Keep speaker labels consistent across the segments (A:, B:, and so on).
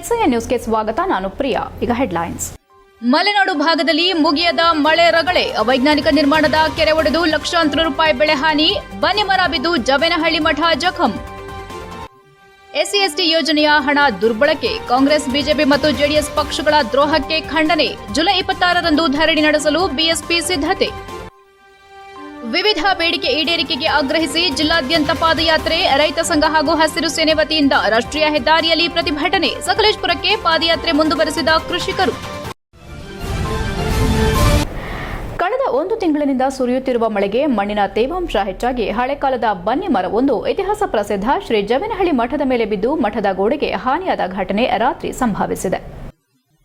A: HIN ನ್ಯೂಸ್ಗೆ ಸ್ವಾಗತ, ನಾನು ಪ್ರಿಯಾ. ಈಗ ಹೆಡ್ಲೈನ್ಸ್
B: ಮಲೆನಾಡು ಭಾಗದಲ್ಲಿ ಮುಗಿಯದ ಮಳೆ ರಗಳೆ. ಅವೈಜ್ಞಾನಿಕ ನಿರ್ಮಾಣದ ಕೆರೆ ಒಡೆದು ಲಕ್ಷಾಂತರ ರೂಪಾಯಿ ಬೆಳೆ ಹಾನಿ. ಬನ್ನಿ ಮರ ಬಿದ್ದು ಜವೇನಹಳ್ಳಿ ಮಠ ಜಖಂ. ಎಸ್ಸಿಎಸ್ಟಿ ಯೋಜನೆಯ ಹಣ ದುರ್ಬಳಕೆ. ಕಾಂಗ್ರೆಸ್, ಬಿಜೆಪಿ ಮತ್ತು ಜೆಡಿಎಸ್ ಪಕ್ಷಗಳ ದ್ರೋಹಕ್ಕೆ ಖಂಡನೆ. ಜುಲೈ ಇಪ್ಪತ್ತಾರರಂದು ಧರಣಿ ನಡೆಸಲು ಬಿಎಸ್ಪಿ ಸಿದ್ಧತೆ. ವಿವಿಧ ಬೇಡಿಕೆ ಈಡೇರಿಕೆಗೆ ಆಗ್ರಹಿಸಿ ಜಿಲ್ಲಾದ್ಯಂತ ಪಾದಯಾತ್ರೆ, ರೈತ ಸಂಘ ಹಾಗೂ ಹಸಿರು ಸೇನೆ ವತಿಯಿಂದ ರಾಷ್ಟ್ರೀಯ ಹೆದ್ದಾರಿಯಲ್ಲಿ ಪ್ರತಿಭಟನೆ ಸಕಲೇಶ್ಪುರಕ್ಕೆ ಪಾದಯಾತ್ರೆ ಮುಂದುವರೆಸಿದ ಕೃಷಿಕರು.
A: ಕಳೆದ ಒಂದು ತಿಂಗಳಿನಿಂದ ಸುರಿಯುತ್ತಿರುವ ಮಳೆಗೆ ಮಣ್ಣಿನ ತೇವಾಂಶ ಹೆಚ್ಚಾಗಿ ಹಳೆಕಾಲದ ಬನ್ನಿ ಮರವೊಂದು ಇತಿಹಾಸ ಪ್ರಸಿದ್ಧ ಶ್ರೀ ಜವನಹಳ್ಳಿ ಮಠದ ಮೇಲೆ ಬಿದ್ದು ಮಠದ ಗೋಡೆಗೆ ಹಾನಿಯಾದ ಘಟನೆ ರಾತ್ರಿ ಸಂಭವಿಸಿದೆ.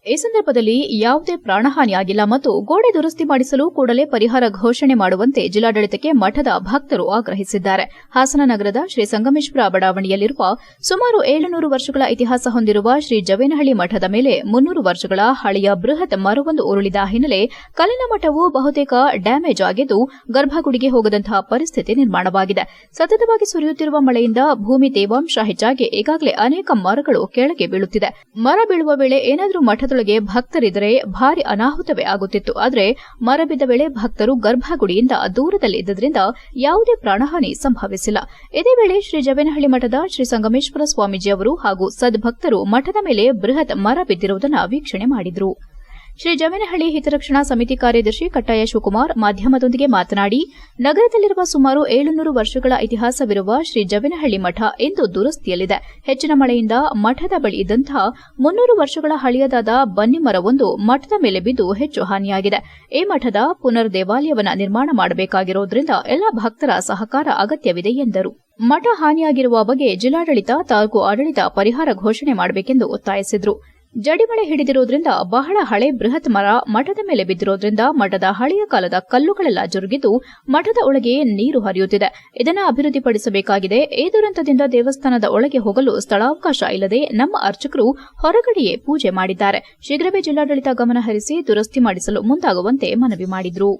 A: ಈ ಸಂದರ್ಭದಲ್ಲಿ ಯಾವುದೇ ಪ್ರಾಣಹಾನಿಯಾಗಿಲ್ಲ ಮತ್ತು ಗೋಡೆ ದುರಸ್ತಿ ಮಾಡಿಸಲು ಕೂಡಲೇ ಪರಿಹಾರ ಘೋಷಣೆ ಮಾಡುವಂತೆ ಜಿಲ್ಲಾಡಳಿತಕ್ಕೆ ಮಠದ ಭಕ್ತರು ಆಗ್ರಹಿಸಿದ್ದಾರೆ. ಹಾಸನ ನಗರದ ಶ್ರೀ ಸಂಗಮೇಶ್ವರ ಬಡಾವಣೆಯಲ್ಲಿರುವ ಸುಮಾರು ಏಳುನೂರು ವರ್ಷಗಳ ಇತಿಹಾಸ ಹೊಂದಿರುವ ಶ್ರೀ ಜವೇನಹಳ್ಳಿ ಮಠದ ಮೇಲೆ ಮುನ್ನೂರು ವರ್ಷಗಳ ಹಳೆಯ ಬೃಹತ್ ಮರವೊಂದು ಉರುಳಿದ ಹಿನ್ನೆಲೆ ಕಲ್ಲಿನ ಮಠವು ಬಹುತೇಕ ಡ್ಯಾಮೇಜ್ ಆಗಿದ್ದು ಗರ್ಭಗುಡಿಗೆ ಹೋಗದಂತಹ ಪರಿಸ್ಥಿತಿ ನಿರ್ಮಾಣವಾಗಿದೆ. ಸತತವಾಗಿ ಸುರಿಯುತ್ತಿರುವ ಮಳೆಯಿಂದ ಭೂಮಿ ತೇವಾಂಶ ಹೆಚ್ಚಾಗಿ ಈಗಾಗಲೇ ಅನೇಕ ಮರಗಳು ಕೆಳಗೆ ಬೀಳುತ್ತಿದೆ. ಮರ ಬೀಳುವ ವೇಳೆ ಏನಾದರೂ ಮಠದೊಳಗೆ ಭಕ್ತರಿದ್ದರೆ ಭಾರಿ ಅನಾಹುತವೇ ಆಗುತ್ತಿತ್ತು. ಆದರೆ ಮರ ಬಿದ್ದ ವೇಳೆ ಭಕ್ತರು ಗರ್ಭಗುಡಿಯಿಂದ ದೂರದಲ್ಲಿ ಇದ್ದರಿಂದ ಯಾವುದೇ ಪ್ರಾಣಹಾನಿ ಸಂಭವಿಸಿಲ್ಲ. ಇದೇ ವೇಳೆ ಶ್ರೀ ಜವೇನಹಳ್ಳಿ ಮಠದ ಶ್ರೀ ಸಂಗಮೇಶ್ವರ ಸ್ವಾಮೀಜಿ ಅವರು ಹಾಗೂ ಸದ್ಭಕ್ತರು ಮಠದ ಮೇಲೆ ಬೃಹತ್ ಮರ ಬಿದ್ದಿರುವುದನ್ನು ವೀಕ್ಷಣೆ ಮಾಡಿದರು. ಶ್ರೀ ಜಮೀನಹಳ್ಳಿ ಹಿತರಕ್ಷಣಾ ಸಮಿತಿ ಕಾರ್ಯದರ್ಶಿ ಕಟ್ಟಾಯ ಶಿವಕುಮಾರ್ ಮಾಧ್ಯಮದೊಂದಿಗೆ ಮಾತನಾಡಿ, ನಗರದಲ್ಲಿರುವ ಸುಮಾರು ಏಳುನೂರು ವರ್ಷಗಳ ಇತಿಹಾಸವಿರುವ ಶ್ರೀ ಜಮೀನಹಳ್ಳಿ ಮಠ ಇಂದು ದುರಸ್ತಿಯಲ್ಲಿದೆ. ಹೆಚ್ಚಿನ ಮಳೆಯಿಂದ ಮಠದ ಬಳಿ ಇದ್ದಂತಹ ಮುನ್ನೂರು ವರ್ಷಗಳ ಹಳೆಯದಾದ ಬನ್ನಿಮರವೊಂದು ಮಠದ ಮೇಲೆ ಬಿದ್ದು ಹೆಚ್ಚು ಹಾನಿಯಾಗಿದೆ. ಈ ಮಠದ ಪುನರ್ ದೇವಾಲಯವನ್ನು ನಿರ್ಮಾಣ ಮಾಡಬೇಕಾಗಿರುವುದರಿಂದ ಎಲ್ಲ ಭಕ್ತರ ಸಹಕಾರ ಅಗತ್ಯವಿದೆ ಎಂದರು. ಮಠ ಹಾನಿಯಾಗಿರುವ ಬಗ್ಗೆ ಜಿಲ್ಲಾಡಳಿತ ತಾಲೂಕು ಆಡಳಿತ ಪರಿಹಾರ ಘೋಷಣೆ ಮಾಡಬೇಕೆಂದು ಒತ್ತಾಯಿಸಿದರು. ಜಡಿಮಳೆ ಹಿಡಿದಿರೋದ್ರಿಂದ ಬಹಳ ಹಳೆ ಬೃಹತ್ ಮರ ಮಠದ ಮೇಲೆ ಬಿದ್ದಿರೋದ್ರಿಂದ ಮಠದ ಹಳೆಯ ಕಾಲದ ಕಲ್ಲುಗಳೆಲ್ಲ ಜರುಗಿದ್ದು ಮಠದ ಒಳಗೆಯೇ ನೀರು ಹರಿಯುತ್ತಿದೆ. ಇದನ್ನು ಅಭಿವೃದ್ಧಿಪಡಿಸಬೇಕಾಗಿದೆ. ಈ ದುರಂತದಿಂದ ದೇವಸ್ಥಾನದ ಒಳಗೆ ಹೋಗಲು ಸ್ಥಳಾವಕಾಶ ಇಲ್ಲದೆ ನಮ್ಮ ಅರ್ಚಕರು ಹೊರಗಡೆಯೇ ಪೂಜೆ ಮಾಡಿದ್ದಾರೆ. ಶೀಘ್ರವೇ ಜಿಲ್ಲಾಡಳಿತ ಗಮನ ಹರಿಸಿ ದುರಸ್ತಿ ಮಾಡಿಸಲು ಮುಂದಾಗುವಂತೆ ಮನವಿ ಮಾಡಿದರು.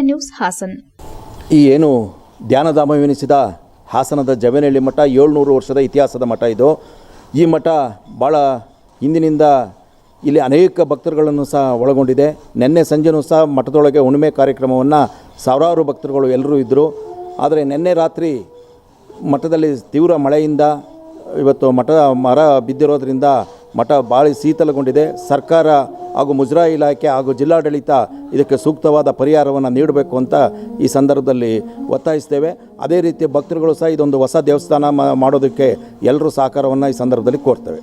A: ನ್ಯೂಸ್ ಹಾಸನ್.
C: ಈ ಏನು ಧ್ಯಾನಧಾಮವೆನಿಸಿದ ಹಾಸನದ ಜವೇನಹಳ್ಳಿ ಮಠ ಏಳ್ನೂರು ವರ್ಷದ ಇತಿಹಾಸದ ಮಠ ಇದು. ಈ ಮಠ ಭಾಳ ಹಿಂದಿನಿಂದ ಇಲ್ಲಿ ಅನೇಕ ಭಕ್ತರುಗಳನ್ನು ಸಹ ಒಳಗೊಂಡಿದೆ. ನಿನ್ನೆ ಸಂಜೆನೂ ಸಹ ಮಠದೊಳಗೆ ಹುಣ್ಣಿಮೆ ಕಾರ್ಯಕ್ರಮವನ್ನು ಸಾವಿರಾರು ಭಕ್ತರುಗಳು ಎಲ್ಲರೂ ಇದ್ದರು ಆದರೆ ನಿನ್ನೆ ರಾತ್ರಿ ಮಠದಲ್ಲಿ ತೀವ್ರ ಮಳೆಯಿಂದ ಇವತ್ತು ಮಠ ಮರ ಬಿದ್ದಿರೋದ್ರಿಂದ ಮಠ ಭಾಳ ಶೀತಲಗೊಂಡಿದೆ. ಸರ್ಕಾರ ಹಾಗೂ ಮುಜರಾಯಿ ಇಲಾಖೆ ಹಾಗೂ ಜಿಲ್ಲಾಡಳಿತ ಇದಕ್ಕೆ ಸೂಕ್ತವಾದ ಪರಿಹಾರವನ್ನು ನೀಡಬೇಕು ಅಂತ ಈ ಸಂದರ್ಭದಲ್ಲಿ ಒತ್ತಾಯಿಸ್ತೇವೆ. ಅದೇ ರೀತಿ ಭಕ್ತರುಗಳು ಸಹ ಇದೊಂದು ಹೊಸ ದೇವಸ್ಥಾನ ಮಾಡೋದಕ್ಕೆ ಎಲ್ಲರೂ ಸಹಕಾರವನ್ನು ಈ ಸಂದರ್ಭದಲ್ಲಿ ಕೋರ್ತೇವೆ.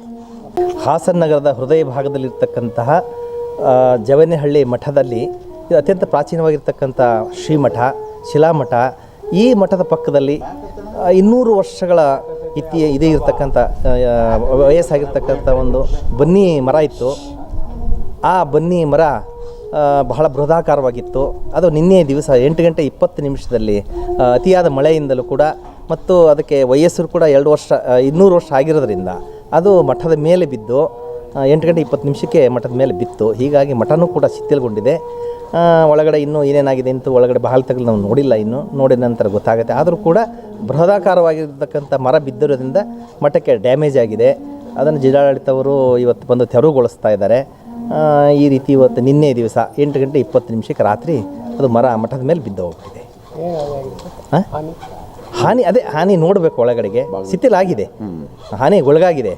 D: ಹಾಸನ ನಗರದ ಹೃದಯ ಭಾಗದಲ್ಲಿರ್ತಕ್ಕಂತಹ ಜವನಹಳ್ಳಿ ಮಠದಲ್ಲಿ ಇದು ಅತ್ಯಂತ ಪ್ರಾಚೀನವಾಗಿರ್ತಕ್ಕಂಥ ಶ್ರೀಮಠ, ಶಿಲಾಮಠ. ಈ ಮಠದ ಪಕ್ಕದಲ್ಲಿ ಇನ್ನೂರು ವರ್ಷಗಳ ಇತಿ ಇದೇ ಇರತಕ್ಕಂಥ ವಯಸ್ಸಾಗಿರ್ತಕ್ಕಂಥ ಒಂದು ಬನ್ನಿ ಮರ ಇತ್ತು. ಆ ಬನ್ನಿ ಮರ ಬಹಳ ಬೃಹದಾಕಾರವಾಗಿತ್ತು. ಅದು ನಿನ್ನೆ ದಿವಸ, ಎಂಟು ಗಂಟೆ ಇಪ್ಪತ್ತು ನಿಮಿಷದಲ್ಲಿ ಅತಿಯಾದ ಮಳೆಯಿಂದಲೂ ಕೂಡ, ಮತ್ತು ಅದಕ್ಕೆ ವಯಸ್ಸು ಕೂಡ ಎರಡು ವರ್ಷ ಇನ್ನೂರು ವರ್ಷ ಆಗಿರೋದ್ರಿಂದ ಅದು ಮಠದ ಮೇಲೆ ಬಿದ್ದು ಎಂಟು ಗಂಟೆ ಇಪ್ಪತ್ತು ನಿಮಿಷಕ್ಕೆ ಮಠದ ಮೇಲೆ ಬಿತ್ತು. ಹೀಗಾಗಿ ಮಠನೂ ಕೂಡ ಶಿಥಿಲಗೊಂಡಿದೆ. ಒಳಗಡೆ ಇನ್ನೂ ಏನೇನಾಗಿದೆ ಅಂತ ಒಳಗಡೆ ಬಹಳ ತಗಲು ನಾವು ನೋಡಿಲ್ಲ ಇನ್ನು. ನೋಡಿದ ನಂತರ ಗೊತ್ತಾಗುತ್ತೆ. ಆದರೂ ಕೂಡ ಬೃಹದಾಕಾರವಾಗಿರ್ತಕ್ಕಂಥ ಮರ ಬಿದ್ದಿರೋದ್ರಿಂದ ಮಠಕ್ಕೆ ಡ್ಯಾಮೇಜ್ ಆಗಿದೆ. ಅದನ್ನು ಜಿಲ್ಲಾಡಳಿತವರು ಇವತ್ತು ಬಂದು ತೆರವುಗೊಳಿಸ್ತಾ ಇದ್ದಾರೆ. ಈ ರೀತಿ ಇವತ್ತು ನಿನ್ನೆ ದಿವಸ ಎಂಟು ಗಂಟೆ ಇಪ್ಪತ್ತು ನಿಮಿಷಕ್ಕೆ ರಾತ್ರಿ ಅದು ಮರ ಮಠದ ಮೇಲೆ ಬಿದ್ದು ಹೋಗ್ತಿದೆ? ಹಾನಿ ಅದೇ ಹಾನಿ ನೋಡಬೇಕು ಒಳಗಡೆಗೆ. ಶಿಥಿಲಾಗಿದೆ ಹಾನಿ ಒಳಗಾಗಿದೆ.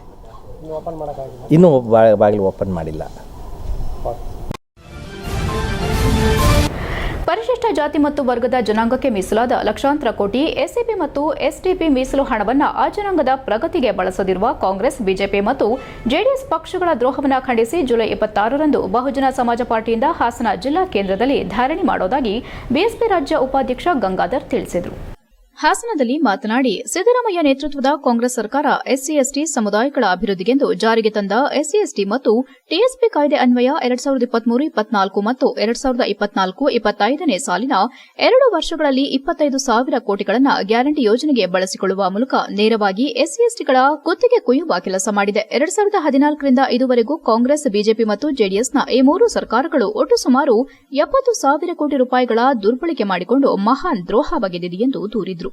D: ಇನ್ನೂ ಬಾ- ಬಾಗಿಲು ಓಪನ್ ಮಾಡಿಲ್ಲ.
A: ಪರಿಶಿಷ್ಟ ಜಾತಿ ಮತ್ತು ವರ್ಗದ ಜನಾಂಗಕ್ಕೆ ಮೀಸಲಾದ ಲಕ್ಷಾಂತರ ಕೋಟಿ ಎಸ್ಸಿಪಿ ಮತ್ತು ಎಸ್ಟಿಪಿ ಮೀಸಲು ಹಣವನ್ನು ಆ ಜನಾಂಗದ ಪ್ರಗತಿಗೆ ಬಳಸದಿರುವ ಕಾಂಗ್ರೆಸ್ ಬಿಜೆಪಿ ಮತ್ತು ಜೆಡಿಎಸ್ ಪಕ್ಷಗಳ ದ್ರೋಹವನ್ನು ಖಂಡಿಸಿ ಜುಲೈ ಇಪ್ಪತ್ತಾರರಂದು ಬಹುಜನ ಸಮಾಜ ಪಾರ್ಟಿಯಿಂದ ಹಾಸನ ಜಿಲ್ಲಾ ಕೇಂದ್ರದಲ್ಲಿ ಧಾರಣೆ ಮಾಡೋದಾಗಿ ಬಿಎಸ್ಪಿ ರಾಜ್ಯ ಉಪಾಧ್ಯಕ್ಷ ಗಂಗಾಧರ್ ತಿಳಿಸಿದರು. ಹಾಸನದಲ್ಲಿ ಮಾತನಾಡಿ ಸಿದ್ದರಾಮಯ್ಯ ನೇತೃತ್ವದ ಕಾಂಗ್ರೆಸ್ ಸರ್ಕಾರ ಎಸ್ಸಿ ಎಸ್ಟಿ ಸಮುದಾಯಗಳ ಅಭಿವೃದ್ಧಿಗೆಂದು ಜಾರಿಗೆ ತಂದ ಎಸ್ಸಿಎಸ್ಟಿ ಮತ್ತು ಟಿಎಸ್ಪಿ ಕಾಯ್ದೆ ಅನ್ವಯ ಎರಡ್ ಸಾವಿರದ ಇಪ್ಪತ್ಮೂರು, ಇಪ್ಪತ್ನಾಲ್ಕು ಮತ್ತು ಎರಡ್ ಸಾವಿರದ ಇಪ್ಪತ್ನಾಲ್ಕು, ಇಪ್ಪತ್ತೈದನೇ ಸಾಲಿನ ಎರಡು ವರ್ಷಗಳಲ್ಲಿ ಇಪ್ಪತ್ತೈದು ಸಾವಿರ ಕೋಟಿಗಳನ್ನು ಗ್ಯಾರಂಟಿ ಯೋಜನೆಗೆ ಬಳಸಿಕೊಳ್ಳುವ ಮೂಲಕ ನೇರವಾಗಿ ಎಸ್ಸಿಎಸ್ಟಿಗಳ ಕುತ್ತಿಗೆ ಕುಯ್ಯುವ ಕೆಲಸ ಮಾಡಿದೆ. ಎರಡ್ ಸಾವಿರದ ಹದಿನಾಲ್ಕರಿಂದ ಇದುವರೆಗೂ ಕಾಂಗ್ರೆಸ್, ಬಿಜೆಪಿ ಮತ್ತು ಜೆಡಿಎಸ್ನ ಈ ಮೂರು ಸರ್ಕಾರಗಳು ಒಟ್ಟು ಸುಮಾರು ಎಪ್ಪತ್ತು ಸಾವಿರ ಕೋಟಿ ರೂಪಾಯಿಗಳ ದುರ್ಬಳಕೆ ಮಾಡಿಕೊಂಡು ಮಹಾನ್ ದ್ರೋಹ ಬಗೆದಿದೆ ಎಂದು ದೂರಿದರು.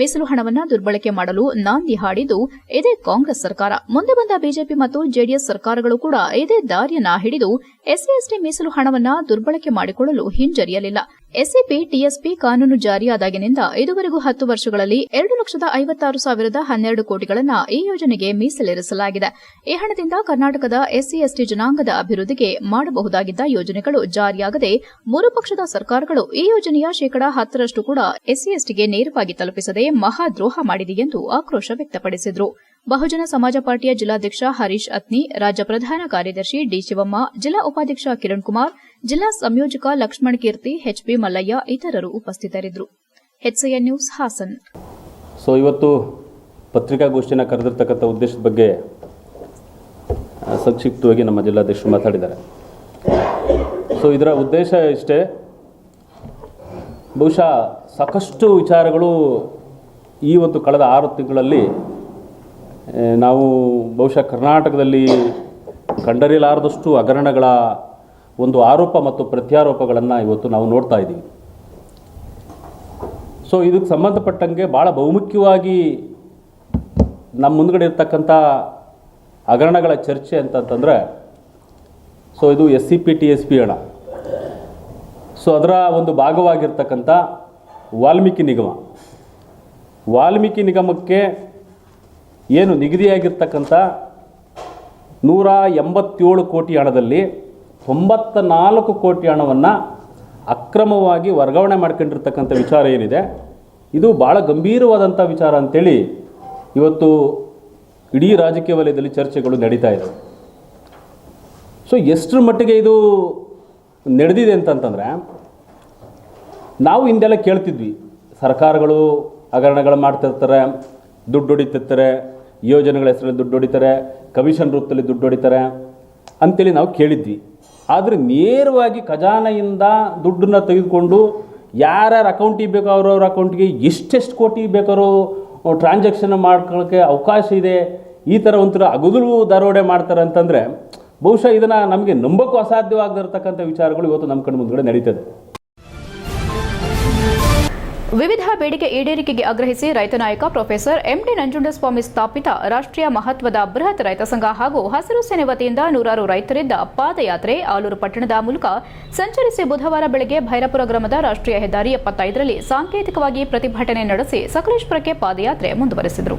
B: ಮೀಸಲು ಹಣವನ್ನು ದುರ್ಬಳಕೆ ಮಾಡಲು ನಾಂದಿ ಹಾಡಿದ್ದು, ಇದೇ ಕಾಂಗ್ರೆಸ್ ಸರ್ಕಾರ. ಮುಂದೆ ಬಂದ ಬಿಜೆಪಿ ಮತ್ತು ಜೆಡಿಎಸ್ ಸರ್ಕಾರಗಳು ಕೂಡ ಇದೇ ದಾರಿಯನ್ನ ಹಿಡಿದು ಎಸ್ಸಿ ಎಸ್ಟಿ ಮೀಸಲು ಹಣವನ್ನು ದುರ್ಬಳಕೆ ಮಾಡಿಕೊಳ್ಳಲು ಹಿಂಜರಿಯಲಿಲ್ಲ. ಎಸ್ಸಿಪಿ ಟಿಎಸ್ಪಿ ಕಾನೂನು ಜಾರಿಯಾದಾಗಿನಿಂದ ಇದುವರೆಗೂ ಹತ್ತು ವರ್ಷಗಳಲ್ಲಿ ಎರಡು ಲಕ್ಷದ ಐವತ್ತಾರು ಸಾವಿರದ ಹನ್ನೆರಡು ಕೋಟಿಗಳನ್ನು ಈ ಯೋಜನೆಗೆ ಮೀಸಲಿರಿಸಲಾಗಿದೆ. ಈ ಹಣದಿಂದ ಕರ್ನಾಟಕದ ಎಸ್ಸಿ, ಎಸ್ಟಿ ಜನಾಂಗದ ಅಭಿವೃದ್ಧಿಗೆ ಮಾಡಬಹುದಾಗಿದ್ದ ಯೋಜನೆಗಳು ಜಾರಿಯಾಗದೆ ಮೂರು ಪಕ್ಷದ ಸರ್ಕಾರಗಳು ಈ ಯೋಜನೆಯ ಶೇಕಡಾ ಹತ್ತರಷ್ಟು ಕೂಡ ಎಸ್ಸಿ, ಎಸ್ಟಿಗೆ ನೇರವಾಗಿ ತಲುಪಿಸದೆ ಮಹಾದ್ರೋಹ ಮಾಡಿದೆ ಎಂದು ಆಕ್ರೋಶ ವ್ಯಕ್ತಪಡಿಸಿದರು. ಬಹುಜನ ಸಮಾಜ ಪಾರ್ಟಿಯ ಜಿಲ್ಲಾಧ್ಯಕ್ಷ ಹರೀಶ್ ಅತ್ನಿ, ರಾಜ್ಯ ಪ್ರಧಾನ ಕಾರ್ಯದರ್ಶಿ ಡಿ ಶಿವಮ್ಮ, ಜಿಲ್ಲಾ ಉಪಾಧ್ಯಕ್ಷ ಕಿರಣ್ ಕುಮಾರ್ ಜಿಲ್ಲಾ ಸಂಯೋಜಕ ಲಕ್ಷ್ಮಣ್ ಕೀರ್ತಿ ಎಚ್ಪಿ ಮಲ್ಲಯ್ಯ ಇತರರು ಉಪಸ್ಥಿತರಿದ್ದರು. HCN news Haasan.
E: ಸೊ ಇವತ್ತು ಪತ್ರಿಕಾಗೋಷ್ಠಿನ ಕರೆದಿರ್ತಕ್ಕಂಥ ಉದ್ದೇಶದ ಬಗ್ಗೆ ಸಂಕ್ಷಿಪ್ತವಾಗಿ ನಮ್ಮ ಜಿಲ್ಲಾಧ್ಯಕ್ಷರು ಮಾತಾಡಿದ್ದಾರೆ. ಸೊ ಇದರ ಉದ್ದೇಶ ಇಷ್ಟೇ. ಬಹುಶಃ ಸಾಕಷ್ಟು ವಿಚಾರಗಳು ಈ ಒಂದು ಕಳೆದ ಆರು ತಿಂಗಳಲ್ಲಿ ನಾವು ಬಹುಶಃ ಕರ್ನಾಟಕದಲ್ಲಿ ಕಂಡರಿಲಾರದಷ್ಟು ಹಗರಣಗಳ ಒಂದು ಆರೋಪ ಮತ್ತು ಪ್ರತ್ಯಾರೋಪಗಳನ್ನು ಇವತ್ತು ನಾವು ನೋಡ್ತಾ ಇದ್ದೀವಿ. ಸೊ ಇದಕ್ಕೆ ಸಂಬಂಧಪಟ್ಟಂಗೆ ಭಾಳ ಬಹುಮುಖ್ಯವಾಗಿ ನಮ್ಮ ಮುಂದ್ಗಡೆ ಇರ್ತಕ್ಕಂಥ ಹಗರಣಗಳ ಚರ್ಚೆ ಅಂತಂತಂದರೆ ಸೊ ಇದು S C P T S P ಹಣ ಸೊ ಅದರ ಒಂದು ಭಾಗವಾಗಿರ್ತಕ್ಕಂಥ ವಾಲ್ಮೀಕಿ ನಿಗಮ. ವಾಲ್ಮೀಕಿ ನಿಗಮಕ್ಕೆ ಏನು ನಿಗದಿಯಾಗಿರ್ತಕ್ಕಂಥ ನೂರ ಎಂಬತ್ತೇಳು ಕೋಟಿ ಹಣದಲ್ಲಿ ತೊಂಬತ್ತ ನಾಲ್ಕು ಕೋಟಿ ಹಣವನ್ನು ಅಕ್ರಮವಾಗಿ ವರ್ಗಾವಣೆ ಮಾಡ್ಕೊಂಡಿರ್ತಕ್ಕಂಥ ವಿಚಾರ ಏನಿದೆ? ಇದು ಭಾಳ ಗಂಭೀರವಾದಂಥ ವಿಚಾರ ಅಂತೇಳಿ ಇವತ್ತು ಇಡೀ ರಾಜಕೀಯ ವಲಯದಲ್ಲಿ ಚರ್ಚೆಗಳು ನಡೀತಾ ಇದೆ ಸೊ ಎಷ್ಟರ ಮಟ್ಟಿಗೆ ಇದು ನಡೆದಿದೆ ಅಂತಂತಂದರೆ, ನಾವು ಹಿಂದೆಲ್ಲ ಕೇಳ್ತಿದ್ವಿ. ಸರ್ಕಾರಗಳು ಹಗರಣಗಳು ಮಾಡ್ತಿರ್ತಾರೆ, ದುಡ್ಡು ಹೊಡಿತಿರ್ತಾರೆ, ಯೋಜನೆಗಳ ಹೆಸರಲ್ಲಿ ದುಡ್ಡು ಹೊಡಿತಾರೆ, ಕಮಿಷನ್ ರೂಪದಲ್ಲಿ ದುಡ್ಡು ಹೊಡಿತಾರೆ ಅಂತೇಳಿ ನಾವು ಕೇಳಿದ್ವಿ. ಆದರೆ ನೇರವಾಗಿ ಖಜಾನೆಯಿಂದ ದುಡ್ಡನ್ನು ತೆಗೆದುಕೊಂಡು ಯಾರ್ಯಾರ ಅಕೌಂಟಿಗೆ ಬೇಕೋ ಅವ್ರವ್ರ ಅಕೌಂಟ್ಗೆ ಎಷ್ಟೆಷ್ಟು ಕೋಟಿ ಬೇಕಾದ್ರೂ ಟ್ರಾನ್ಸಾಕ್ಷನ್ ಮಾಡ್ಕೊಳ್ಳೋಕ್ಕೆ ಅವಕಾಶ ಇದೆ. ಈ ಥರ ಒಂಥರ ಅಗದಲು ದರೋಡೆ ಮಾಡ್ತಾರೆ ಅಂತಂದರೆ ಬಹುಶಃ ಇದನ್ನು ನಮಗೆ ನಂಬಕ್ಕೂ ಅಸಾಧ್ಯವಾಗಿರ್ತಕ್ಕಂಥ ವಿಚಾರಗಳು ಇವತ್ತು ನಮ್ಮ ಕಣ್ಣು ಮುಂದ್ಗಡೆ ನಡೀತದೆ.
A: ವಿವಿಧ ಬೇಡಿಕೆ ಈಡೇರಿಕೆಗೆ ಆಗ್ರಹಿಸಿ ರೈತ ನಾಯಕ ಪ್ರೊಫೆಸರ್ ಎಂಡಿ ನಂಜುಂಡಸ್ವಾಮಿ ಸ್ಥಾಪಿತ ರಾಷ್ಟ್ರೀಯ ಮಹತ್ವದ ಬೃಹತ್ ರೈತ ಸಂಘ ಹಾಗೂ ಹಸಿರು ಸೇನೆ ವತಿಯಿಂದ ನೂರಾರು ರೈತರಿದ್ದ ಪಾದಯಾತ್ರೆ ಆಲೂರು ಪಟ್ಟಣದ ಮೂಲಕ ಸಂಚರಿಸಿ ಬುಧವಾರ ಬೆಳಗ್ಗೆ ಭೈರಪುರ ಗ್ರಾಮದ ರಾಷ್ಟ್ರೀಯ ಹೆದ್ದಾರಿ ಎಪ್ಪತ್ತೈದರಲ್ಲಿ ಸಾಂಕೇತಿಕವಾಗಿ ಪ್ರತಿಭಟನೆ ನಡೆಸಿ ಸಕಲೇಶ್ಪುರಕ್ಕೆ ಪಾದಯಾತ್ರೆ ಮುಂದುವರೆಸಿದರು.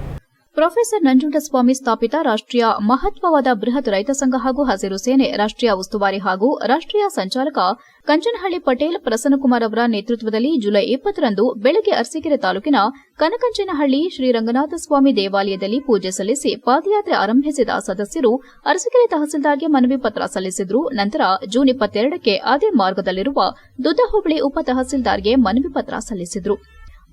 A: ಪ್ರೊಫೆಸರ್ ನಂಜುಂಡಸ್ವಾಮಿ ಸ್ಥಾಪಿತ ರಾಷ್ಟ್ರೀಯ ಮಹತ್ವವಾದ ಬೃಹತ್ ರೈತ ಸಂಘ ಹಾಗೂ ಹಸಿರು ಸೇನೆ, ರಾಷ್ಟ್ರೀಯ ಉಸ್ತುವಾರಿ ಹಾಗೂ ರಾಷ್ಟ್ರೀಯ ಸಂಚಾಲಕ ಕಂಚನಹಳ್ಳಿ ಪಟೇಲ್ ಪ್ರಸನ್ನಕುಮಾರ್ ಅವರ ನೇತೃತ್ವದಲ್ಲಿ ಜುಲೈ ಇಪ್ಪತ್ತರಂದು ಬೆಳಗ್ಗೆ ಅರಸೀಕೆರೆ ತಾಲೂಕಿನ ಕನಕಂಚನಹಳ್ಳಿ ಶ್ರೀರಂಗನಾಥಸ್ವಾಮಿ ದೇವಾಲಯದಲ್ಲಿ ಪೂಜೆ ಸಲ್ಲಿಸಿ ಪಾದಯಾತ್ರೆ ಆರಂಭಿಸಿದ ಸದಸ್ಯರು ಅರಸೀಕೆರೆ ತಹಸೀಲ್ದಾರ್ಗೆ ಮನವಿ ಪತ್ರ ಸಲ್ಲಿಸಿದ್ರು. ನಂತರ ಜೂನ್ ಇಪ್ಪತ್ತೆರಡಕ್ಕೆ ಅದೇ ಮಾರ್ಗದಲ್ಲಿರುವ ದುದ್ದ ಹೋಬಳಿ ಉಪ ತಹಸೀಲ್ದಾರ್ಗೆ ಮನವಿ ಪತ್ರ ಸಲ್ಲಿಸಿದ್ರು.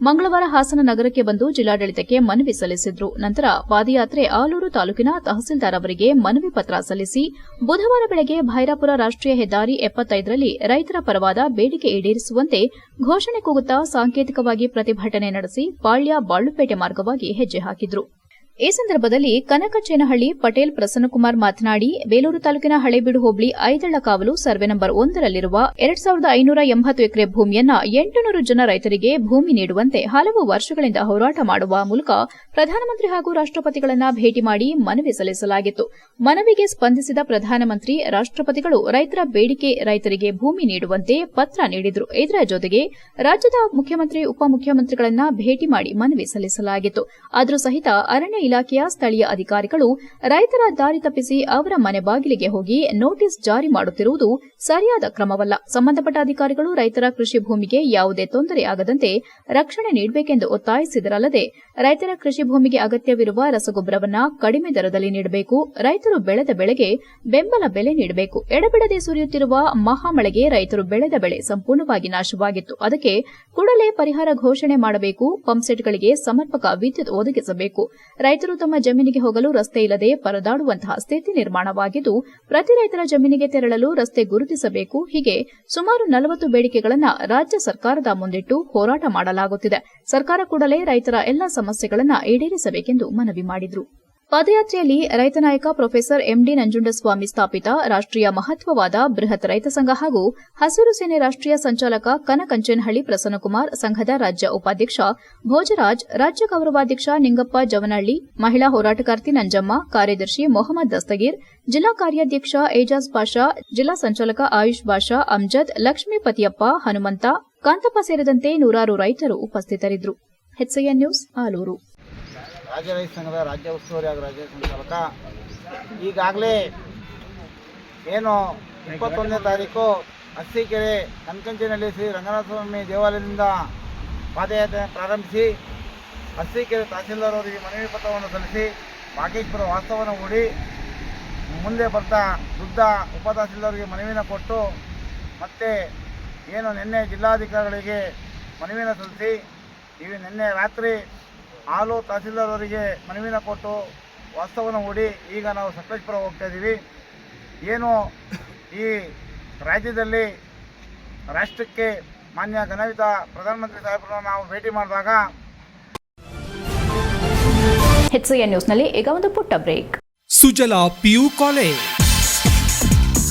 A: ಮಂಗಳವಾರ ಹಾಸನ ನಗರಕ್ಕೆ ಬಂದು ಜಿಲ್ಲಾಡಳಿತಕ್ಕೆ ಮನವಿ ಸಲ್ಲಿಸಿದ್ರು. ನಂತರ ಪಾದಯಾತ್ರೆ ಆಲೂರು ತಾಲೂಕಿನ ತಹಸೀಲ್ದಾರ್ ಅವರಿಗೆ ಮನವಿ ಪತ್ರ ಸಲ್ಲಿಸಿ, ಬುಧವಾರ ಬೆಳಗ್ಗೆ ಭೈರಾಪುರ ರಾಷ್ಟ್ರೀಯ ಹೆದ್ದಾರಿ ಎಪ್ಪತ್ತೈದರಲ್ಲಿ ರೈತರ ಪರವಾದ ಬೇಡಿಕೆ ಈಡೇರಿಸುವಂತೆ ಘೋಷಣೆ ಕೂಗುತ್ತಾ ಸಾಂಕೇತಿಕವಾಗಿ ಪ್ರತಿಭಟನೆ ನಡೆಸಿ, ಪಾಳ್ಯ ಬಾಳುಪೇಟೆ ಮಾರ್ಗವಾಗಿ ಹೆಜ್ಜೆ ಹಾಕಿದ್ರು. ಈ ಸಂದರ್ಭದಲ್ಲಿ ಕನಕಚೇನಹಳ್ಳಿ ಪಟೇಲ್ ಪ್ರಸನ್ನಕುಮಾರ್ ಮಾತನಾಡಿ, ಬೇಲೂರು ತಾಲೂಕಿನ ಹಳೇಬೀಡು ಹೋಬಳಿ ಐದಳ್ಳ ಕಾವಲು ಸರ್ವೆ ನಂಬರ್ ಒಂದರಲ್ಲಿರುವ ಎರಡ್ ಸಾವಿರದ ಐನೂರ ಎಂಬತ್ತು ಎಕರೆ ಭೂಮಿಯನ್ನ ಎಂಟುನೂರು ಜನ ರೈತರಿಗೆ ಭೂಮಿ ನೀಡುವಂತೆ ಹಲವು ವರ್ಷಗಳಿಂದ ಹೋರಾಟ ಮಾಡುವ ಮೂಲಕ ಪ್ರಧಾನಮಂತ್ರಿ ಹಾಗೂ ರಾಷ್ಟಪತಿಗಳನ್ನ ಭೇಟಿ ಮಾಡಿ ಮನವಿ ಸಲ್ಲಿಸಲಾಗಿತ್ತು. ಮನವಿಗೆ ಸ್ಪಂದಿಸಿದ ಪ್ರಧಾನಮಂತ್ರಿ ರಾಷ್ಟಪತಿಗಳು ರೈತರ ಬೇಡಿಕೆ ರೈತರಿಗೆ ಭೂಮಿ ನೀಡುವಂತೆ ಪತ್ರ ನೀಡಿದ್ರು. ಇದರ ಜೊತೆಗೆ ರಾಜ್ಯದ ಮುಖ್ಯಮಂತ್ರಿ, ಉಪಮುಖ್ಯಮಂತ್ರಿಗಳನ್ನ ಭೇಟಿ ಮಾಡಿ ಮನವಿ ಸಲ್ಲಿಸಲಾಗಿತ್ತು. ಆದರೂ ಸಹಿತ ಅರಣ್ಯ ಇಲಾಖೆಯ ಸ್ಥಳೀಯ ಅಧಿಕಾರಿಗಳು ರೈತರ ದಾರಿ ತಪ್ಪಿಸಿ ಅವರ ಮನೆ ಬಾಗಿಲಿಗೆ ಹೋಗಿ ನೋಟಿಸ್ ಜಾರಿ ಮಾಡುತ್ತಿರುವುದು ಸರಿಯಾದ ಕ್ರಮವಲ್ಲ. ಸಂಬಂಧಪಟ್ಟ ಅಧಿಕಾರಿಗಳು ರೈತರ ಕೃಷಿ ಭೂಮಿಗೆ ಯಾವುದೇ ತೊಂದರೆಯಾಗದಂತೆ ರಕ್ಷಣೆ ನೀಡಬೇಕೆಂದು ಒತ್ತಾಯಿಸಿದರಲ್ಲದೆ, ರೈತರ ಕೃಷಿ ಭೂಮಿಗೆ ಅಗತ್ಯವಿರುವ ರಸಗೊಬ್ಬರವನ್ನು ಕಡಿಮೆ ದರದಲ್ಲಿ ನೀಡಬೇಕು, ರೈತರು ಬೆಳೆದ ಬೆಳೆಗೆ ಬೆಂಬಲ ಬೆಲೆ ನೀಡಬೇಕು. ಎಡಬಿಡದೆ ಸುರಿಯುತ್ತಿರುವ ಮಹಾಮಳೆಗೆ ರೈತರು ಬೆಳೆದ ಬೆಳೆ ಸಂಪೂರ್ಣವಾಗಿ ನಾಶವಾಗಿತ್ತು. ಅದಕ್ಕೆ ಕೂಡಲೇ ಪರಿಹಾರ ಘೋಷಣೆ ಮಾಡಬೇಕು, ಪಂಪ್ಸೆಟ್ಗಳಿಗೆ ಸಮರ್ಪಕ ವಿದ್ಯುತ್ ಒದಗಿಸಬೇಕು. ರೈತರು ತಮ್ಮ ಜಮೀನಿಗೆ ಹೋಗಲು ರಸ್ತೆ ಇಲ್ಲದೆ ಪರದಾಡುವಂತಹ ಸ್ಥಿತಿ ನಿರ್ಮಾಣವಾಗಿದ್ದು, ಪ್ರತಿ ರೈತರ ಜಮೀನಿಗೆ ತೆರಳಲು ರಸ್ತೆ ಗುರುತಿಸಬೇಕು. ಹೀಗೆ ಸುಮಾರು ನಲವತ್ತು ಬೇಡಿಕೆಗಳನ್ನು ರಾಜ್ಯ ಸರ್ಕಾರದ ಮುಂದಿಟ್ಟು ಹೋರಾಟ ಮಾಡಲಾಗುತ್ತಿದೆ. ಸರ್ಕಾರ ಕೂಡಲೇ ರೈತರ ಎಲ್ಲಾ ಸಮಸ್ಯೆಗಳನ್ನು ಈಡೇರಿಸಬೇಕೆಂದು ಮನವಿ ಮಾಡಿದರು.
B: ಪಾದಯಾತ್ರೆಯಲ್ಲಿ ರೈತ ನಾಯಕ ಪ್ರೊಫೆಸರ್ ಎಂಡಿ ನಂಜುಂಡಸ್ವಾಮಿ ಸ್ಥಾಪಿತ ರಾಷ್ಟ್ರೀಯ ಮಹತ್ವವಾದ ಬೃಹತ್ ರೈತ ಸಂಘ ಹಾಗೂ ಹಸಿರು ಸೇನೆ ರಾಷ್ಟ್ರೀಯ ಸಂಚಾಲಕ ಕನಕಂಚನಹಳ್ಳಿ ಪ್ರಸನ್ನಕುಮಾರ್ ಸಂಘದ ರಾಜ್ಯ ಉಪಾಧ್ಯಕ್ಷ ಭೋಜರಾಜ್, ರಾಜ್ಯ ಗೌರವಾಧ್ಯಕ್ಷ ನಿಂಗಪ್ಪ ಜವನಹಳ್ಳಿ, ಮಹಿಳಾ ಹೋರಾಟಗಾರ್ತಿ ನಂಜಮ್ಮ, ಕಾರ್ಯದರ್ಶಿ ಮೊಹಮ್ಮದ್ ದಸ್ತಗೀರ್, ಜಿಲ್ಲಾ ಕಾರ್ಯಾಧ್ಯಕ್ಷ ಏಜಾಜ್ ಪಾಷಾ, ಜಿಲ್ಲಾ ಸಂಚಾಲಕ ಆಯುಷ್ ಬಾಷಾ ಅಮ್ಜದ್ ಲಕ್ಷ್ಮೀಪತಿಯಪ್ಪ ಹನುಮಂತ, ಕಾಂತಪ್ಪ ಸೇರಿದಂತೆ ನೂರಾರು ರೈತರು ಉಪಸ್ಥಿತರಿದ್ದರು. HIN news, Alur.
F: ರಾಜ್ಯ ಸಂಘದ ರಾಜ್ಯ ಉಸ್ತುವಾರಿ ಹಾಗೂ ರಾಜ್ಯ ಸಂಚಾಲಕ ಈಗಾಗಲೇ ಏನು ಇಪ್ಪತ್ತೊಂದನೇ ತಾರೀಕು ಅರಸೀಕೆರೆ ಕನಕಂಚಿನಲ್ಲಿ ಶ್ರೀ ರಂಗನಾಥ ಸ್ವಾಮಿ ದೇವಾಲಯದಿಂದ ಪಾದಯಾತ್ರೆ ಪ್ರಾರಂಭಿಸಿ, ಅರಸೀಕೆರೆ ತಹಸೀಲ್ದಾರ್ ಅವರಿಗೆ ಮನವಿ ಪತ್ರವನ್ನು ಸಲ್ಲಿಸಿ, ಬಾಗೇಶ್ವರ ವಾಸ್ತವವನ್ನು ಹೂಡಿ ಮುಂದೆ ಬರ್ತಾ ವೃದ್ಧ ಉಪ ತಹಸೀಲ್ದಾರ್ಗೆ ಮನವಿನ ಕೊಟ್ಟು ಮತ್ತೆ ಏನು ನಿನ್ನೆ ಜಿಲ್ಲಾಧಿಕಾರಿಗಳಿಗೆ ಮನವಿನ ಸಲ್ಲಿಸಿ ಇವು ನಿನ್ನೆ ರಾತ್ರಿ ಹಾಲು ತಹಸೀಲ್ದಾರ್ ಅವರಿಗೆ ಮನವಿನ ಕೊಟ್ಟು ವಾಸ್ತವನ ಹೂಡಿ ಈಗ ನಾವು ಸಕಲೇಶ್ಪುರ ಹೋಗ್ತಾ ಇದ್ದೀವಿ. ಏನು ಈ ರಾಜ್ಯದಲ್ಲಿ ರಾಷ್ಟ್ರಕ್ಕೆ ಮಾನ್ಯ ಘನವಿತ ಪ್ರಧಾನಮಂತ್ರಿ ಸಾಹೇಬರನ್ನು ನಾವು ಭೇಟಿ ಮಾಡಿದಾಗ
A: ಹೆಚ್ಐಎನ್ ನ್ಯೂಸ್ನಲ್ಲಿ ಈಗ ಒಂದು ಪುಟ್ಟ break.
G: Sujala PU college.